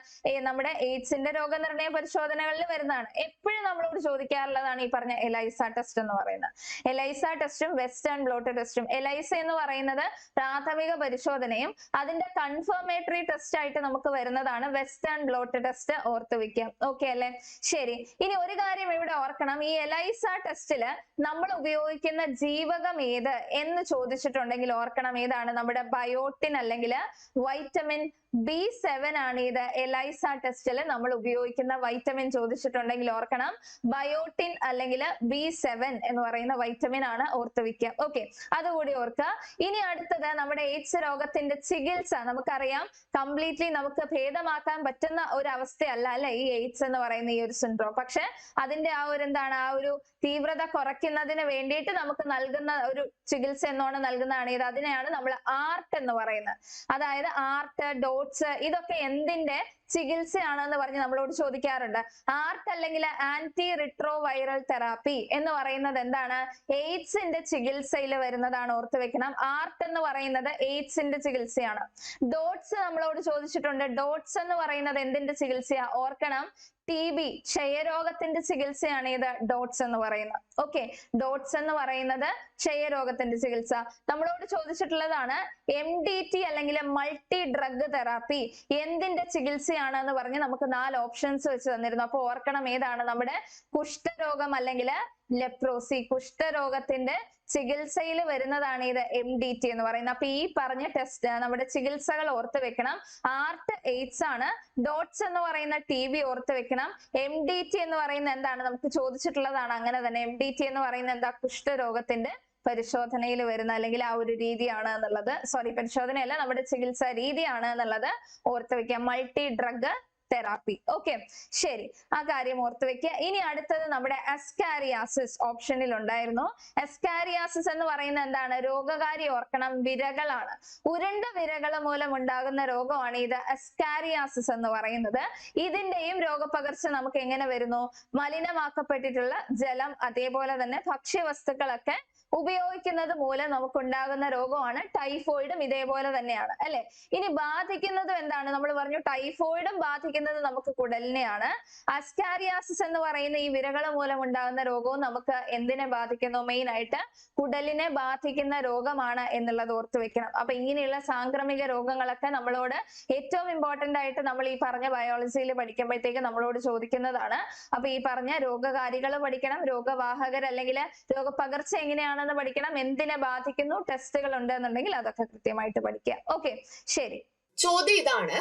നമ്മുടെ എയ്ഡ്സിന്റെ രോഗനിർണയ പരിശോധനകളിൽ വരുന്നതാണ്. എപ്പോഴും നമ്മളോട് ചോദിക്കാറുള്ളതാണ് ഈ പറഞ്ഞ എലൈസ ടെസ്റ്റ് എന്ന് പറയുന്നത്. എലൈസ ടെസ്റ്റും വെസ്റ്റേൺ ബ്ലോട്ട് ടെസ്റ്റും എലൈസ എന്ന് പറയുന്നത് പ്രാഥമിക പരിശോധനയും അതിന്റെ കൺഫർമേറ്ററി ടെസ്റ്റ് ആയിട്ട് നമുക്ക് വരുന്നതാണ് വെസ്റ്റേൺ ബ്ലോട്ട് ടെസ്റ്റ് ഓർത്ത് വെക്കാം ഓക്കെ അല്ലെ? ശരി. ഇനി ഒരു കാര്യം ഇവിടെ ഓർക്കണം. ഈ എലൈസ ടെസ്റ്റിൽ നമ്മൾ ഉപയോഗിക്കുന്ന ജീവകം ഏത് എന്ന് ചോദിച്ചിട്ടുണ്ടെങ്കിൽ ഓർക്കണം. ഏതാണ്? നമ്മുടെ ബയോട്ടിൻ അല്ലെങ്കിൽ വൈറ്റമിൻ ബി സെവൻ ആണ് ഇത് എലൈസ ടെസ്റ്റിൽ നമ്മൾ ഉപയോഗിക്കുന്ന വൈറ്റമിൻ ചോദിച്ചിട്ടുണ്ടെങ്കിൽ ഓർക്കണം. ബയോട്ടിൻ അല്ലെങ്കിൽ ബി സെവൻ എന്ന് പറയുന്ന വൈറ്റമിൻ ആണ് ഓർത്ത് വെക്കുക ഓക്കെ അതുകൂടി ഓർക്കുക. ഇനി അടുത്തത് നമ്മുടെ എയ്ഡ്സ് രോഗത്തിന്റെ ചികിത്സ. നമുക്കറിയാം കംപ്ലീറ്റ്ലി നമുക്ക് ഭേദമാക്കാൻ പറ്റുന്ന ഒരു അവസ്ഥയല്ല അല്ലെ ഈ എയ്ഡ്സ് എന്ന് പറയുന്ന ഈ ഒരു സിൻഡ്രോം പക്ഷെ അതിന്റെ ആ ഒരു എന്താണ് ആ ഒരു തീവ്രത കുറയ്ക്കുന്നതിന് വേണ്ടിയിട്ട് നമുക്ക് നൽകുന്ന ഒരു ചികിത്സ എന്നോണം നൽകുന്നതാണ് ഇത്. അതിനെയാണ് നമ്മൾ ആർട്ട് എന്ന് പറയുന്നത്. അതായത് ആർട്ട് ഡോട്ട്സ് ഇതൊക്കെ എന്തിന്റെ ചികിത്സയാണെന്ന് പറഞ്ഞ് നമ്മളോട് ചോദിക്കാറുണ്ട്. ആർട്ട് അല്ലെങ്കിൽ ആന്റി റിട്രോ വൈറൽ തെറാപ്പി എന്ന് പറയുന്നത് എന്താണ്? എയ്ഡ്സിന്റെ ചികിത്സയിൽ വരുന്നതാണ് ഓർത്ത് വെക്കണം. ആർട്ട് എന്ന് പറയുന്നത് എയ്ഡ്സിന്റെ ചികിത്സയാണ്. ഡോട്ട്സ് നമ്മളോട് ചോദിച്ചിട്ടുണ്ട്. ഡോട്ട്സ് എന്ന് പറയുന്നത് എന്തിന്റെ ചികിത്സയാ? ഓർക്കണം. ടി ബി ക്ഷയരോഗത്തിന്റെ ചികിത്സയാണ് ഇത് ഡോട്ട്സ് എന്ന് പറയുന്നത്. ഓക്കെ ഡോട്ട്സ് എന്ന് പറയുന്നത് ക്ഷയരോഗത്തിന്റെ ചികിത്സ. നമ്മളോട് ചോദിച്ചിട്ടുള്ളതാണ് എം ഡി ടി അല്ലെങ്കിൽ മൾട്ടി ഡ്രഗ് തെറാപ്പി എന്തിന്റെ ചികിത്സയാണ് എന്ന് പറഞ്ഞ് നമുക്ക് നാല് ഓപ്ഷൻസ് വെച്ച് തന്നിരുന്നു. അപ്പൊ ഓർക്കണം ഏതാണ്? നമ്മുടെ കുഷ്ഠരോഗം അല്ലെങ്കിൽ ലെപ്രോസി. കുഷ്ഠരോഗത്തിന്റെ ചികിത്സയിൽ വരുന്നതാണ് ഇത് എം ഡി ടി എന്ന് പറയുന്നത്. അപ്പൊ ഈ പറഞ്ഞ ടെസ്റ്റ് നമ്മുടെ ചികിത്സകൾ ഓർത്ത് വെക്കണം. ആർട്ട് എയ്ഡ്സ് ആണ്. ഡോട്ട്സ് എന്ന് പറയുന്ന ടി ബി ഓർത്ത് വെക്കണം. എം ഡി ടി എന്ന് പറയുന്ന എന്താണ്? നമുക്ക് ചോദിച്ചിട്ടുള്ളതാണ്. അങ്ങനെ തന്നെ എം ഡി ടി എന്ന് പറയുന്ന എന്താ? കുഷ്ഠരോഗത്തിന്റെ പരിശോധനയിൽ വരുന്ന അല്ലെങ്കിൽ ആ ഒരു രീതിയാണ് എന്നുള്ളത്. സോറി പരിശോധനയല്ല നമ്മുടെ ചികിത്സാ രീതിയാണ് എന്നുള്ളത് ഓർത്ത് വെക്കുക. മൾട്ടി ഡ്രഗ് തെറാപ്പി ഓക്കെ ശരി. ആ കാര്യം ഓർത്ത് വെക്കുക. ഇനി അടുത്തത് നമ്മുടെ എസ്കാരിയാസിസ് ഓപ്ഷനിൽ ഉണ്ടായിരുന്നു. എസ്കാരിയാസിസ് എന്ന് പറയുന്നത് എന്താണ്? രോഗകാരി ഓർക്കണം വിരകളാണ്. ഉരുണ്ട വിരകൾ മൂലം ഉണ്ടാകുന്ന രോഗമാണ് ഇത് എസ്കാരിയാസിസ് എന്ന് പറയുന്നത്. ഇതിന്റെയും രോഗപകർച്ച നമുക്ക് എങ്ങനെ വരുന്നു? മലിനമാക്കപ്പെട്ടിട്ടുള്ള ജലം അതേപോലെ തന്നെ ഭക്ഷ്യവസ്തുക്കളൊക്കെ ഉപയോഗിക്കുന്നത് മൂലം നമുക്കുണ്ടാകുന്ന രോഗമാണ് ടൈഫോയിഡും ഇതേപോലെ തന്നെയാണ് അല്ലെ? ഇനി ബാധിക്കുന്നതും എന്താണ്? നമ്മൾ പറഞ്ഞു ടൈഫോയിഡും ബാധിക്കുന്നത് നമുക്ക് കുടലിനെയാണ്. അസ്കാരിയാസിസ് എന്ന് പറയുന്ന ഈ വിരകൾ മൂലം ഉണ്ടാകുന്ന രോഗവും നമുക്ക് എന്തിനെ ബാധിക്കുന്നു? മെയിൻ ആയിട്ട് കുടലിനെ ബാധിക്കുന്ന രോഗമാണ് എന്നുള്ളത് ഓർത്തു വെക്കണം. അപ്പൊ ഇങ്ങനെയുള്ള സാംക്രമിക രോഗങ്ങളൊക്കെ നമ്മളോട് ഏറ്റവും ഇമ്പോർട്ടന്റ് ആയിട്ട് നമ്മൾ ഈ പറഞ്ഞ ബയോളജിയിൽ പഠിക്കുമ്പോഴത്തേക്ക് നമ്മളോട് ചോദിക്കുന്നതാണ്. അപ്പൊ ഈ പറഞ്ഞ രോഗകാരികൾ പഠിക്കണം രോഗവാഹകർ അല്ലെങ്കിൽ രോഗപകർച്ച എങ്ങനെയാണെന്ന് പഠിക്കണം എന്തിനെ ബാധിക്കുന്നു ടെസ്റ്റുകൾ ഉണ്ട് എന്നുണ്ടെങ്കിൽ അതൊക്കെ കൃത്യമായിട്ട് പഠിക്കുക. ഓക്കെ ശരി. ചോദ്യം ഇതാണ്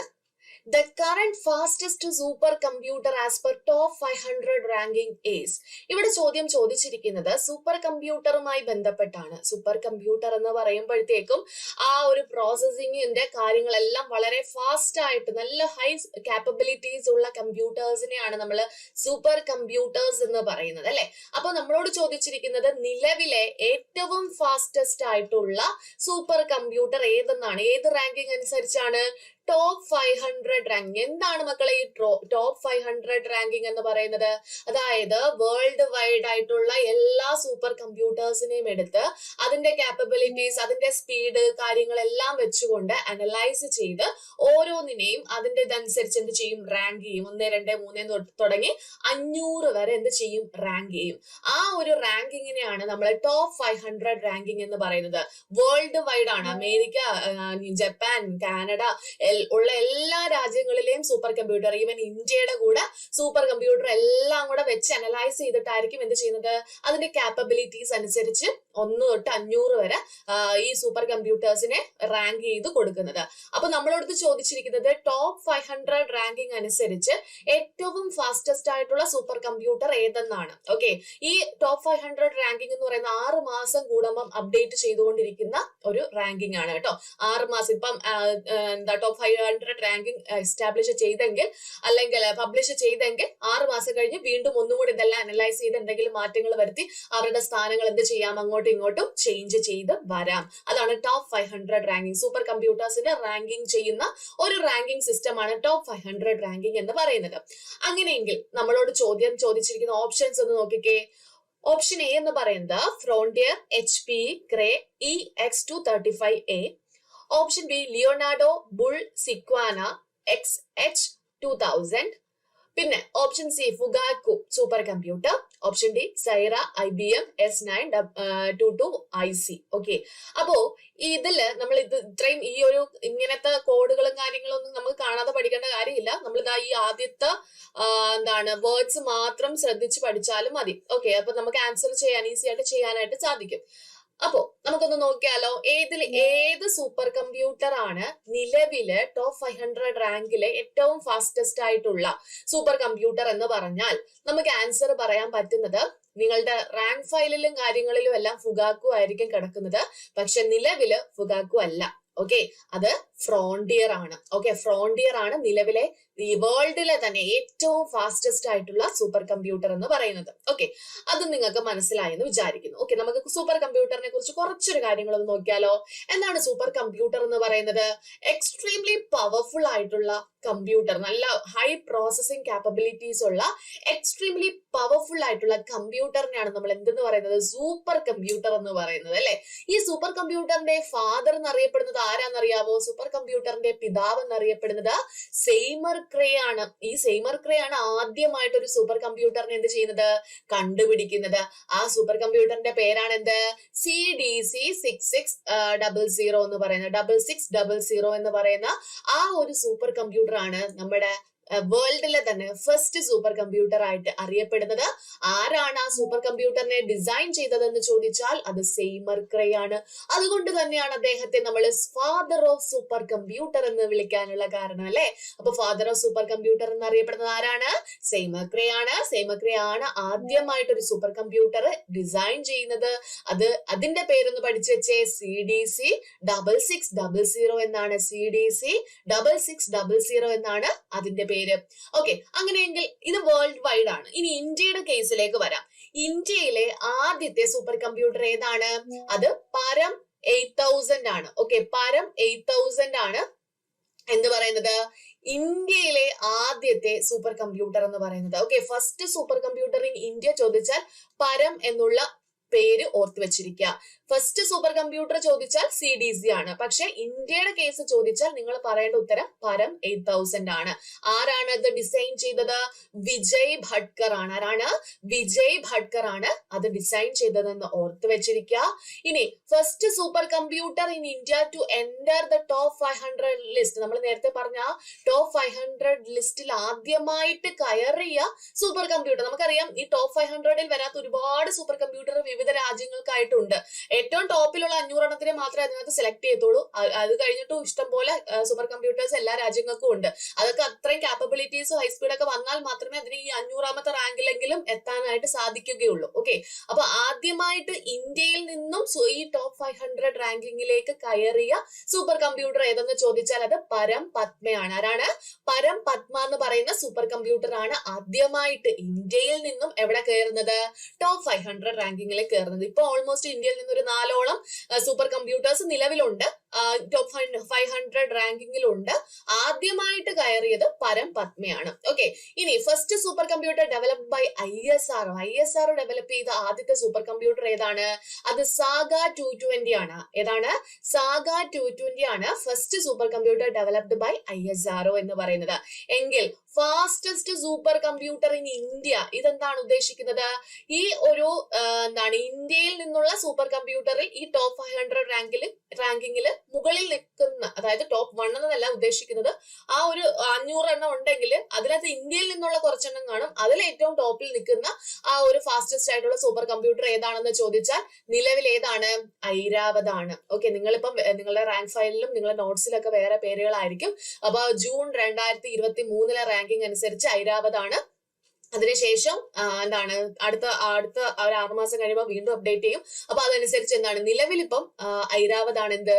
the current fastest supercomputer as per top top five hundred ranking as ഇവിടെ ചോദ്യം ചോദിച്ചിരിക്കുന്നത് സൂപ്പർ കമ്പ്യൂട്ടറുമായി ബന്ധപ്പെട്ടാണ്. സൂപ്പർ കമ്പ്യൂട്ടർ എന്ന് പറയുമ്പോഴത്തേക്കും ആ ഒരു പ്രോസസ്സിങ്ങിന്റെ കാര്യങ്ങളെല്ലാം വളരെ ഫാസ്റ്റ് ആയിട്ട് നല്ല ഹൈ കാപ്പബിലിറ്റീസ് ഉള്ള കമ്പ്യൂട്ടേഴ്സിനെയാണ് നമ്മൾ സൂപ്പർ കമ്പ്യൂട്ടേഴ്സ് എന്ന് പറയുന്നത് അല്ലെ? അപ്പൊ നമ്മളോട് ചോദിച്ചിരിക്കുന്നത് നിലവിലെ ഏറ്റവും ഫാസ്റ്റസ്റ്റ് ആയിട്ടുള്ള സൂപ്പർ കമ്പ്യൂട്ടർ ഏതെന്നാണ്? ഏത് റാങ്കിങ് അനുസരിച്ചാണ് ടോപ്പ് ഫൈവ് ഹൺഡ്രഡ് റാങ്കിങ് എന്താണ് മക്കളെ ഈ ടോപ്പ് ഫൈവ് ഹൺഡ്രഡ് റാങ്കിങ് എന്ന് പറയുന്നത്? അതായത് വേൾഡ് വൈഡ് ആയിട്ടുള്ള എല്ലാ സൂപ്പർ കമ്പ്യൂട്ടേഴ്സിനെയും എടുത്ത് അതിന്റെ കാപ്പബിലിറ്റീസ് അതിന്റെ സ്പീഡ് കാര്യങ്ങളെല്ലാം വെച്ചുകൊണ്ട് അനലൈസ് ചെയ്ത് ഓരോന്നിനെയും അതിന്റെ ഇതനുസരിച്ച് എന്ത് ചെയ്യും? റാങ്ക് ചെയ്യും. ഒന്ന് രണ്ട് മൂന്ന് തുടങ്ങി അഞ്ഞൂറ് വരെ എന്ത് ചെയ്യും? റാങ്ക് ചെയ്യും. ആ ഒരു റാങ്കിങ്ങിനെയാണ് നമ്മൾ ടോപ്പ് ഫൈവ് ഹൺഡ്രഡ് റാങ്കിങ് എന്ന് പറയുന്നത്. വേൾഡ് വൈഡ് ആണ്. അമേരിക്ക ജപ്പാൻ കാനഡ ഉള്ള എല്ലാ രാജ്യങ്ങളിലെയും സൂപ്പർ കമ്പ്യൂട്ടർ ഈവൻ ഇന്ത്യയുടെ കൂടെ സൂപ്പർ കമ്പ്യൂട്ടർ എല്ലാം കൂടെ വെച്ച് അനലൈസ് ചെയ്തിട്ടായിരിക്കും എന്ത് ചെയ്യുന്നത്? അതിന്റെ കാപ്പബിലിറ്റീസ് അനുസരിച്ച് ഒന്ന് തൊട്ട് അഞ്ഞൂറ് വരെ ഈ സൂപ്പർ കമ്പ്യൂട്ടേഴ്സിനെ റാങ്ക് ചെയ്ത് കൊടുക്കുന്നത്. അപ്പൊ നമ്മളോടത്ത് ചോദിച്ചിരിക്കുന്നത് ടോപ്പ് ഫൈവ് ഹൺഡ്രഡ് റാങ്കിങ് അനുസരിച്ച് ഏറ്റവും ഫാസ്റ്റസ്റ്റ് ആയിട്ടുള്ള സൂപ്പർ കമ്പ്യൂട്ടർ ഏതെന്നാണ്? ഓക്കെ ഈ ടോപ്പ് ഫൈവ് ഹൺഡ്രഡ് റാങ്കിങ് എന്ന് പറയുന്ന ആറ് മാസം കൂടുമ്പം അപ്ഡേറ്റ് ചെയ്തുകൊണ്ടിരിക്കുന്ന ഒരു റാങ്കിങ് ആണ് കേട്ടോ. ആറ് മാസം ഇപ്പം എന്താ top five hundred ranking establish ചെയ്തെങ്കിൽ അല്ലെങ്കിൽ പബ്ലിഷ് ചെയ്തെങ്കിൽ ആറ് മാസം കഴിഞ്ഞ് വീണ്ടും ഒന്നും കൂടി ഇതെല്ലാം അനലൈസ് ചെയ്ത് എന്തെങ്കിലും മാറ്റങ്ങൾ വരുത്തി അവരുടെ സ്ഥാനങ്ങൾ എന്ത് ചെയ്യാം അങ്ങോട്ടും ഇങ്ങോട്ടും ചേഞ്ച് ചെയ്ത് വരാം. അതാണ് top five hundred ranking super കമ്പ്യൂട്ടേഴ്സിന് ranking ചെയ്യുന്ന ഒരു റാങ്കിങ് സിസ്റ്റമാണ് ടോപ്പ് ഫൈവ് ഹൺഡ്രഡ് റാങ്കിങ് എന്ന് പറയുന്നത്. അങ്ങനെയെങ്കിൽ നമ്മളോട് ചോദ്യം ചോദിച്ചിരിക്കുന്ന ഓപ്ഷൻസ് ഒന്ന് നോക്കിക്കേ. ഓപ്ഷൻ എ എന്ന് പറയുന്നത് Frontier H P Cray E X two thirty five A option B Leonardo Bull Sequana X H two thousand പിന്നെ option C Fugaku supercomputer option D Sierra I B M S nine two two I C okay അപ്പോ ഇതിൽ നമ്മൾ ഇത് ഇത്രയും ഈ ഒരു ഇങ്ങനത്തെ കോഡുകളും കാര്യങ്ങളും ഒന്നും നമുക്ക് കാണാതെ പഠിക്കേണ്ട കാര്യമില്ല. നമ്മൾ ഇതാ ഈ ആദ്യത്തെ എന്താണ് വേർഡ്സ് മാത്രം ശ്രദ്ധിച്ച് പഠിച്ചാലും മതി. ഓക്കെ അപ്പൊ നമുക്ക് ആൻസർ ചെയ്യാൻ ഈസി ആയിട്ട് ചെയ്യാനായിട്ട് സാധിക്കും. അപ്പോ നമുക്കൊന്ന് നോക്കിയാലോ ഏതിൽ ഏത് സൂപ്പർ കമ്പ്യൂട്ടർ ആണ് നിലവിൽ ടോപ്പ് ഫൈവ് ഹൺഡ്രഡ് റാങ്കിലെ ഏറ്റവും ഫാസ്റ്റസ്റ്റ് ആയിട്ടുള്ള സൂപ്പർ കമ്പ്യൂട്ടർ എന്ന് പറഞ്ഞാൽ നമുക്ക് ആൻസർ പറയാൻ പറ്റുന്നത് നിങ്ങളുടെ റാങ്ക് ഫയലിലും കാര്യങ്ങളിലും എല്ലാം ഫുഗാക്കു ആയിരിക്കും കിടക്കുന്നത്. പക്ഷെ നിലവിൽ ഫുഗാക്കു അല്ല. ഓക്കെ അത് ഫ്രോണ്ടിയർ ആണ്. ഓക്കെ ഫ്രോണ്ടിയർ ആണ് നിലവിലെ ഈ വേൾഡിലെ തന്നെ ഏറ്റവും ഫാസ്റ്റസ്റ്റ് ആയിട്ടുള്ള സൂപ്പർ കമ്പ്യൂട്ടർ എന്ന് പറയുന്നത്. ഓക്കെ അത് നിങ്ങൾക്ക് മനസ്സിലായെന്ന് വിചാരിക്കുന്നു. ഓക്കെ നമുക്ക് സൂപ്പർ കമ്പ്യൂട്ടറിനെ കുറിച്ച് കുറച്ചൊരു കാര്യങ്ങളൊന്ന് നോക്കിയാലോ? എന്താണ് സൂപ്പർ കമ്പ്യൂട്ടർ എന്ന് പറയുന്നത്? എക്സ്ട്രീംലി പവർഫുൾ ആയിട്ടുള്ള കമ്പ്യൂട്ടർ നല്ല ഹൈ പ്രോസസ്സിംഗ് കാപ്പബിലിറ്റീസ് ഉള്ള എക്സ്ട്രീംലി പവർഫുൾ ആയിട്ടുള്ള കമ്പ്യൂട്ടറിനെയാണ് നമ്മൾ എന്തെന്ന് പറയുന്നത്? സൂപ്പർ കമ്പ്യൂട്ടർ എന്ന് പറയുന്നത് അല്ലെ? ഈ സൂപ്പർ കമ്പ്യൂട്ടറിന്റെ ഫാദർ എന്നറിയപ്പെടുന്നത് ആരാന്നറിയാവോ? സൂപ്പർ കമ്പ്യൂട്ടറിന്റെ പിതാവ് എന്നറിയപ്പെടുന്നത് സെയ്മർ ക്രേ ആണ്. ഈ സെയ്മർ ക്രേ ആണ് ആദ്യമായിട്ട് ഒരു സൂപ്പർ കമ്പ്യൂട്ടറിനെ എന്ത് ചെയ്യുന്നത്? കണ്ടുപിടിക്കുന്നത്. ആ സൂപ്പർ കമ്പ്യൂട്ടറിന്റെ പേരാണ് എന്ത് C D C six six double zero എന്ന് പറയുന്നത് ഡബിൾ സിക്സ് ഡബിൾ സീറോ എന്ന് പറയുന്ന ആ ഒരു സൂപ്പർ കമ്പ്യൂട്ടർ ആണ് നമ്മുടെ വേൾഡിലെ തന്നെ ഫസ്റ്റ് സൂപ്പർ കമ്പ്യൂട്ടർ ആയിട്ട് അറിയപ്പെടുന്നത്. ആരാണ് ആ സൂപ്പർ കമ്പ്യൂട്ടറിനെ ഡിസൈൻ ചെയ്തതെന്ന് ചോദിച്ചാൽ അത് സെയ്മർ ക്രേ ആണ്. അതുകൊണ്ട് തന്നെയാണ് അദ്ദേഹത്തെ നമ്മൾ ഫാദർ ഓഫ് സൂപ്പർ കമ്പ്യൂട്ടർ എന്ന് വിളിക്കാനുള്ള കാരണം അല്ലെ? അപ്പൊ ഫാദർ ഓഫ് സൂപ്പർ കമ്പ്യൂട്ടർ എന്ന് അറിയപ്പെടുന്നത് ആരാണ്? സെയ്മർ ക്രേ ആണ്. സെയ്മർ ക്രേ ആണ് ആദ്യമായിട്ട് ഒരു സൂപ്പർ കമ്പ്യൂട്ടർ ഡിസൈൻ ചെയ്യുന്നത്. അത് അതിന്റെ പേരൊന്ന് പഠിച്ചു വെച്ചേ C D C double six double zero എന്നാണ് C D C double six double zero എന്നാണ് അതിന്റെ പേര്. ഓക്കെ അങ്ങനെയെങ്കിൽ ഇത് വേൾഡ് വൈഡ് ആണ്. ഇനി ഇന്ത്യയുടെ കേസിലേക്ക് വരാം. ഇന്ത്യയിലെ ആദ്യത്തെ സൂപ്പർ കമ്പ്യൂട്ടർ ഏതാണ്? അത് പരം എയ്റ്റ് തൗസൻഡ് ആണ്. ഓക്കെ പരം എയ്റ്റ് തൗസൻഡ് ആണ് എന്ത് പറയുന്നത്? ഇന്ത്യയിലെ ആദ്യത്തെ സൂപ്പർ കമ്പ്യൂട്ടർ എന്ന് പറയുന്നത്. Okay first supercomputer in India ചോദിച്ചാൽ പരം എന്നുള്ള പേര് ഓർത്ത് വെച്ചിരിക്കുക ഫസ്റ്റ് സൂപ്പർ കമ്പ്യൂട്ടർ ചോദിച്ചാൽ സി ഡി സി ആണ്. പക്ഷെ ഇന്ത്യയുടെ കേസ് ചോദിച്ചാൽ നിങ്ങൾ പറയേണ്ട ഉത്തരം പരം എയ്റ്റ് തൗസൻഡ് ആണ്. ആരാണ് ഇത് ഡിസൈൻ ചെയ്തത്? വിജയ് ഭട്കർ ആണ്. ആരാണ്? വിജയ് ഭട്കർ ആണ് അത് ഡിസൈൻ ചെയ്തതെന്ന് ഓർത്ത് വെച്ചിരിക്കുക ഇനി first supercomputer in India to enter the top five hundred list നമ്മൾ നേരത്തെ പറഞ്ഞ ടോപ്പ് ഫൈവ് ഹൺഡ്രഡ് ലിസ്റ്റിൽ ആദ്യമായിട്ട് കയറിയ സൂപ്പർ കമ്പ്യൂട്ടർ നമുക്കറിയാം ഈ ടോപ്പ് ഫൈവ് ഹൺഡ്രഡിൽ വരാത്ത ഒരുപാട് സൂപ്പർ കമ്പ്യൂട്ടർ വിവിധ രാജ്യങ്ങൾക്കായിട്ടുണ്ട്. ഏറ്റവും ടോപ്പിലുള്ള അഞ്ഞൂറെണ്ണത്തിനെ മാത്രമേ അതിനകത്ത് സെലക്ട് ചെയ്തോളൂ അ- അത് കഴിഞ്ഞിട്ടും ഇഷ്ടംപോലെ സൂപ്പർ കമ്പ്യൂട്ടേഴ്സ് എല്ലാ രാജ്യങ്ങൾക്കും ഉണ്ട്. അതൊക്കെ അത്രയും കാപ്പബിലിറ്റീസ് ഹൈസ്പീഡ് ഒക്കെ വന്നാൽ മാത്രമേ അതിന് ഈ അഞ്ഞൂറാമത്തെ റാങ്കിലെങ്കിലും എത്താനായിട്ട് സാധിക്കുകയുള്ളൂ. ഓക്കെ അപ്പൊ ആദ്യമായിട്ട് ഇന്ത്യയിൽ നിന്നും ഈ ടോപ്പ് ഫൈവ് ഹൺഡ്രഡ് റാങ്കിങ്ങിലേക്ക് കയറിയ സൂപ്പർ കമ്പ്യൂട്ടർ ഏതെന്ന് ചോദിച്ചാൽ അത് പരം പത്മയാണ്. ആരാണ്? പരം പത്മ എന്ന് പറയുന്ന സൂപ്പർ കമ്പ്യൂട്ടർ ആണ് ആദ്യമായിട്ട് ഇന്ത്യയിൽ നിന്നും എവിടെ കയറുന്നത്? ടോപ്പ് ഫൈവ് ഹൺഡ്രഡ് റാങ്കിങ്ങിൽ കയറുന്നത് ഇപ്പൊ ഓൾമോസ്റ്റ് ഇന്ത്യയിൽ നിന്നൊരു നാലോളം സൂപ്പർ കമ്പ്യൂട്ടേഴ്സ് നിലവിലുണ്ട്. ടോപ്പ് ഫൈവ് ഹൺഡ്രഡ് റാങ്കിങ്ങിലുണ്ട് ആദ്യമായിട്ട് കയറിയത് പരം പത്മയാണ്. ഓക്കെ ഇനി first supercomputer developed by I S R I S R develop ചെയ്ത ആദ്യത്തെ സൂപ്പർ കമ്പ്യൂട്ടർ ഏതാണ്? അത് സാഗ ടു ട്വന്റി ആണ്. ഏതാണ്? സാഗ ടു ട്വന്റി ആണ് first supercomputer developed by I S R എന്ന് പറയുന്നത്. എങ്കിൽ fastest super computer in India ഇതെന്താണ് ഉദ്ദേശിക്കുന്നത്? ഈ ഒരു എന്താണ് ഇന്ത്യയിൽ നിന്നുള്ള സൂപ്പർ കമ്പ്യൂട്ടറിൽ ഈ ടോപ്പ് ഫൈവ് ഹൺഡ്രഡ് റാങ്കിൽ റാങ്കിങ്ങിൽ മുകളിൽ നിൽക്കുന്ന അതായത് ടോപ്പ് വൺ എന്നതല്ല ഉദ്ദേശിക്കുന്നത് ആ ഒരു അഞ്ഞൂറ് എണ്ണം ഉണ്ടെങ്കിൽ അതിനകത്ത് ഇന്ത്യയിൽ നിന്നുള്ള കുറച്ചെണ്ണം കാണും. അതിൽ ഏറ്റവും ടോപ്പിൽ നിൽക്കുന്ന ആ ഒരു ഫാസ്റ്റസ്റ്റ് ആയിട്ടുള്ള സൂപ്പർ കമ്പ്യൂട്ടർ ഏതാണെന്ന് ചോദിച്ചാൽ നിലവിൽ ഏതാണ്? ഐരാവതാണ്. ഓക്കെ നിങ്ങളിപ്പം നിങ്ങളുടെ റാങ്ക് ഫയലിലും നിങ്ങളുടെ നോട്ട്സിലൊക്കെ വേറെ പേരുകളായിരിക്കും. അപ്പൊ ജൂൺ രണ്ടായിരത്തി ഇരുപത്തി മൂന്നിലെ റാങ്കിങ് അനുസരിച്ച് ഐരാവതാണ്. അതിനുശേഷം എന്താണ് അടുത്ത അടുത്ത ഒരു ആറുമാസം കഴിയുമ്പോൾ വീണ്ടും അപ്ഡേറ്റ് ചെയ്യും. അപ്പൊ അതനുസരിച്ച് എന്താണ് നിലവിലിപ്പം ഐരാവത് ഐരാവതാണ് എന്ത്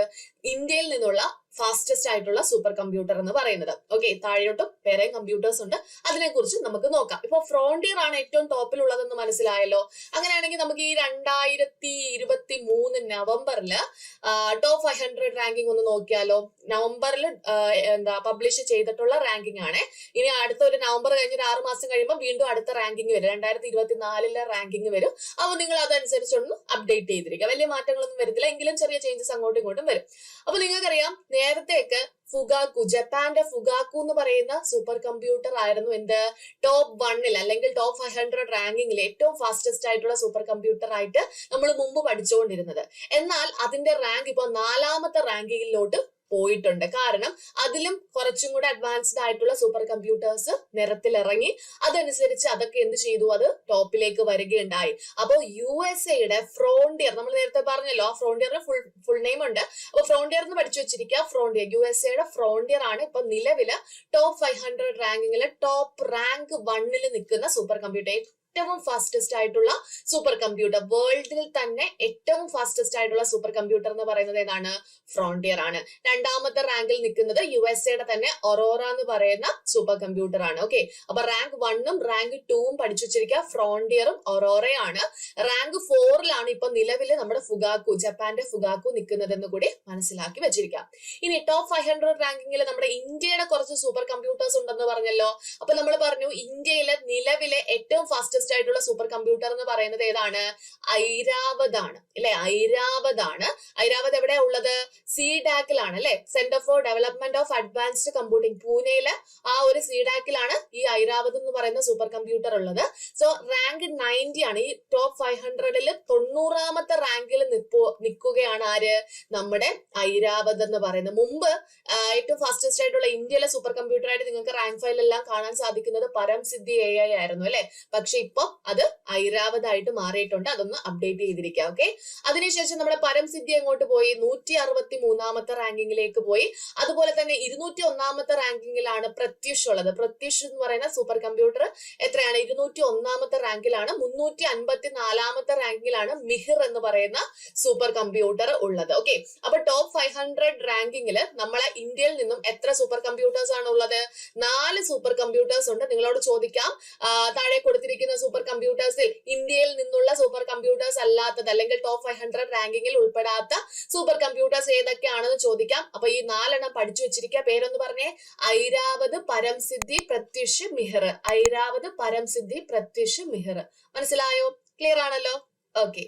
ഇന്ത്യയിൽ നിന്നുള്ള ഫാസ്റ്റസ്റ്റ് ആയിട്ടുള്ള സൂപ്പർ കമ്പ്യൂട്ടർ എന്ന് പറയുന്നത്. ഓക്കെ താഴോട്ടും വേറെ കമ്പ്യൂട്ടേഴ്സ് ഉണ്ട്. അതിനെക്കുറിച്ച് നമുക്ക് നോക്കാം. ഇപ്പൊ ഫ്രോണ്ടിയർ ആണ് ഏറ്റവും ടോപ്പിലുള്ളതെന്ന് മനസ്സിലായല്ലോ. അങ്ങനെയാണെങ്കിൽ നമുക്ക് ഈ രണ്ടായിരത്തി ഇരുപത്തി മൂന്ന് നവംബറിൽ ടോപ്പ് ഫൈവ് ഹൺഡ്രഡ് റാങ്കിങ് ഒന്ന് നോക്കിയാലോ? നവംബറിൽ എന്താ പബ്ലിഷ് ചെയ്തിട്ടുള്ള റാങ്കിങ് ആണ്. ഇനി അടുത്ത ഒരു നവംബർ കഴിഞ്ഞ് ഒരു ആറ് മാസം കഴിയുമ്പോൾ വീണ്ടും അടുത്ത റാങ്കിങ് വരും. രണ്ടായിരത്തി ഇരുപത്തി നാലിലെ റാങ്കിങ് വരും. അപ്പോൾ നിങ്ങൾ അതനുസരിച്ചൊന്ന് അപ്ഡേറ്റ് ചെയ്തിരിക്കുക. വലിയ മാറ്റങ്ങളൊന്നും വരത്തില്ല എങ്കിലും ചെറിയ ചേഞ്ചസ് അങ്ങോട്ടും ഇങ്ങോട്ടും വരും. അപ്പോൾ നിങ്ങൾക്കറിയാം നേരത്തെയൊക്കെ ഫുഗാക്കു ജപ്പാന്റെ ഫുഗാക്കു എന്ന് പറയുന്ന സൂപ്പർ കമ്പ്യൂട്ടർ ആയിരുന്നു എന്ത് ടോപ്പ് വണ്ണിൽ അല്ലെങ്കിൽ ടോപ്പ് ഫൈവ് ഹൺഡ്രഡ് റാങ്കിങ്ങിൽ ഏറ്റവും ഫാസ്റ്റസ്റ്റ് ആയിട്ടുള്ള സൂപ്പർ കമ്പ്യൂട്ടർ ആയിട്ട് നമ്മൾ മുമ്പ് പഠിച്ചുകൊണ്ടിരുന്നത്. എന്നാൽ അതിന്റെ റാങ്ക് ഇപ്പൊ നാലാമത്തെ റാങ്കിങ്ങിലോട്ട് പോയിട്ടുണ്ട്. കാരണം അതിലും കുറച്ചും കൂടെ അഡ്വാൻസ്ഡ് ആയിട്ടുള്ള സൂപ്പർ കമ്പ്യൂട്ടേഴ്സ് നിരത്തിലിറങ്ങി അതനുസരിച്ച് അതൊക്കെ എന്ത് ചെയ്തു? അത് ടോപ്പിലേക്ക് വരികയുണ്ടായി. അപ്പോൾ യു എസ് എയുടെ ഫ്രോണ്ടിയർ നമ്മൾ നേരത്തെ പറഞ്ഞല്ലോ ആ ഫ്രോണ്ടിയറിന് ഫുൾ ഫുൾ നെയിം ഉണ്ട്. അപ്പോൾ ഫ്രോണ്ടിയർ എന്ന് പഠിച്ചു വെച്ചിരിക്കുക ഫ്രോണ്ടിയർ യു എസ് എയുടെ ഫ്രോണ്ടിയർ ആണ് ഇപ്പൊ നിലവിൽ ടോപ്പ് ഫൈവ് ഹൺഡ്രഡ് റാങ്കിങ്ങിൽ ടോപ്പ് റാങ്ക് വണ്ണിൽ നിൽക്കുന്ന സൂപ്പർ കമ്പ്യൂട്ടർ ഏറ്റവും ഫാസ്റ്റസ്റ്റ് ആയിട്ടുള്ള സൂപ്പർ കമ്പ്യൂട്ടർ വേൾഡിൽ തന്നെ ഏറ്റവും ഫാസ്റ്റസ്റ്റ് ആയിട്ടുള്ള സൂപ്പർ കമ്പ്യൂട്ടർ എന്ന് പറയുന്നത് ഏതാണ്? ഫ്രോണ്ടിയർ ആണ്. രണ്ടാമത്തെ റാങ്കിൽ നിൽക്കുന്നത് യു എസ് എയുടെ തന്നെ ഒറോറ എന്ന് പറയുന്ന സൂപ്പർ കമ്പ്യൂട്ടർ ആണ്. ഓക്കെ അപ്പൊ റാങ്ക് വണ്ണും റാങ്ക് ടൂവും പഠിച്ചു വെച്ചിരിക്കുക ഫ്രോണ്ടിയറും ഒറോറയാണ് റാങ്ക് ഫോറിലാണ് ഇപ്പൊ നിലവിൽ നമ്മുടെ ഫുഗാക്കു ജപ്പാന്റെ ഫുഗാക്കു നിൽക്കുന്നതെന്ന് കൂടി മനസ്സിലാക്കി വെച്ചിരിക്കാം. ഇനി ടോപ്പ് ഫൈവ് ഹൺഡ്രഡ് റാങ്കിങ്ങിൽ നമ്മുടെ ഇന്ത്യയുടെ കുറച്ച് സൂപ്പർ കമ്പ്യൂട്ടേഴ്സ് ഉണ്ടെന്ന് പറഞ്ഞല്ലോ. അപ്പൊ നമ്മൾ പറഞ്ഞു ഇന്ത്യയിലെ നിലവിലെ ഏറ്റവും ഫാസ്റ്റസ്റ്റ് ആയിട്ടുള്ള സൂപ്പർ കമ്പ്യൂട്ടർ എന്ന് പറയുന്നത് ഏതാണ്? ഐരാവതാണ്. അല്ലെ? ഐരാവതാണ്. ഐരാവത് എവിടെയാ ഉള്ളത്? സി ഡാക്കിലാണ് അല്ലെ? Centre for development of advanced computing പൂനെയിൽ ആ ഒരു സി ഡാക്കിലാണ് ഈ ഐരാവത് എന്ന് പറയുന്ന സൂപ്പർ കമ്പ്യൂട്ടർ ഉള്ളത്. സോ റാങ്ക് നയന്റി ആണ്. ഈ ടോപ്പ് ഫൈവ് ഹൺഡ്രഡിൽ തൊണ്ണൂറാമത്തെ റാങ്കിൽ നിപ്പോ നിൽക്കുകയാണ് ആര്? നമ്മുടെ ഐരാവത് എന്ന് പറയുന്നത്. മുമ്പ് ഏറ്റവും ഫാസ്റ്റസ്റ്റ് ആയിട്ടുള്ള ഇന്ത്യയിലെ സൂപ്പർ കമ്പ്യൂട്ടർ ആയിട്ട് നിങ്ങൾക്ക് റാങ്ക് ഫയൽ എല്ലാം കാണാൻ സാധിക്കുന്നത് പരം സിദ്ധി എ ഐ ആയിരുന്നു അല്ലെ? പക്ഷെ ഇപ്പൊ അത് ഐരാവതായിട്ട് മാറിയിട്ടുണ്ട്. അതൊന്ന് അപ്ഡേറ്റ് ചെയ്തിരിക്കുക ഓക്കെ അതിനുശേഷം നമ്മുടെ പരംസിദ്ധി എങ്ങോട്ട് പോയി? നൂറ്റി അറുപത്തി മൂന്നാമത്തെ റാങ്കിങ്ങിലേക്ക് പോയി. അതുപോലെ തന്നെ ഇരുന്നൂറ്റി ഒന്നാമത്തെ റാങ്കിങ്ങിലാണ് പ്രത്യുഷ് ഉള്ളത്. പ്രത്യുഷ് എന്ന് പറയുന്ന സൂപ്പർ കമ്പ്യൂട്ടർ എത്രയാണ്? ഇരുന്നൂറ്റി ഒന്നാമത്തെ റാങ്കിലാണ്. മുന്നൂറ്റി അൻപത്തി നാലാമത്തെ റാങ്കിലാണ് മിഹിർ എന്ന് പറയുന്ന സൂപ്പർ കമ്പ്യൂട്ടർ ഉള്ളത് ഓക്കെ അപ്പൊ ടോപ്പ് ഫൈവ് ഹൺഡ്രഡ് റാങ്കിങ്ങിൽ നമ്മളെ ഇന്ത്യയിൽ നിന്നും എത്ര സൂപ്പർ കമ്പ്യൂട്ടേഴ്സ് ആണ് ഉള്ളത്? നാല് സൂപ്പർ കമ്പ്യൂട്ടേഴ്സ് ഉണ്ട്. നിങ്ങളോട് ചോദിക്കാം. താഴെ കൊടുത്തിരിക്കുന്ന സൂപ്പർ കമ്പ്യൂട്ടേഴ്സിൽ ഇന്ത്യയിൽ നിന്നുള്ള സൂപ്പർ കമ്പ്യൂട്ടേഴ്സ് അല്ലാത്തത് അല്ലെങ്കിൽ ടോപ്പ് ഫൈവ് ഹൺഡ്രഡ് റാങ്കിങ്ങിൽ ഉൾപ്പെടാത്ത സൂപ്പർ കമ്പ്യൂട്ടേഴ്സ് ഏതൊക്കെയാണെന്ന് ചോദിക്കാം. അപ്പൊ ഈ നാലെണ്ണം പഠിച്ചു വെച്ചിരിക്കുക. പേരൊന്ന് പറഞ്ഞേ. ഐരാവത് പരംസിദ്ധി പ്രത്യുഷ് മിഹർ. ഐരാവത് പരംസിദ്ധി പ്രത്യുഷ് മിഹർ. മനസ്സിലായോ? ക്ലിയർ ആണല്ലോ? ഓക്കെ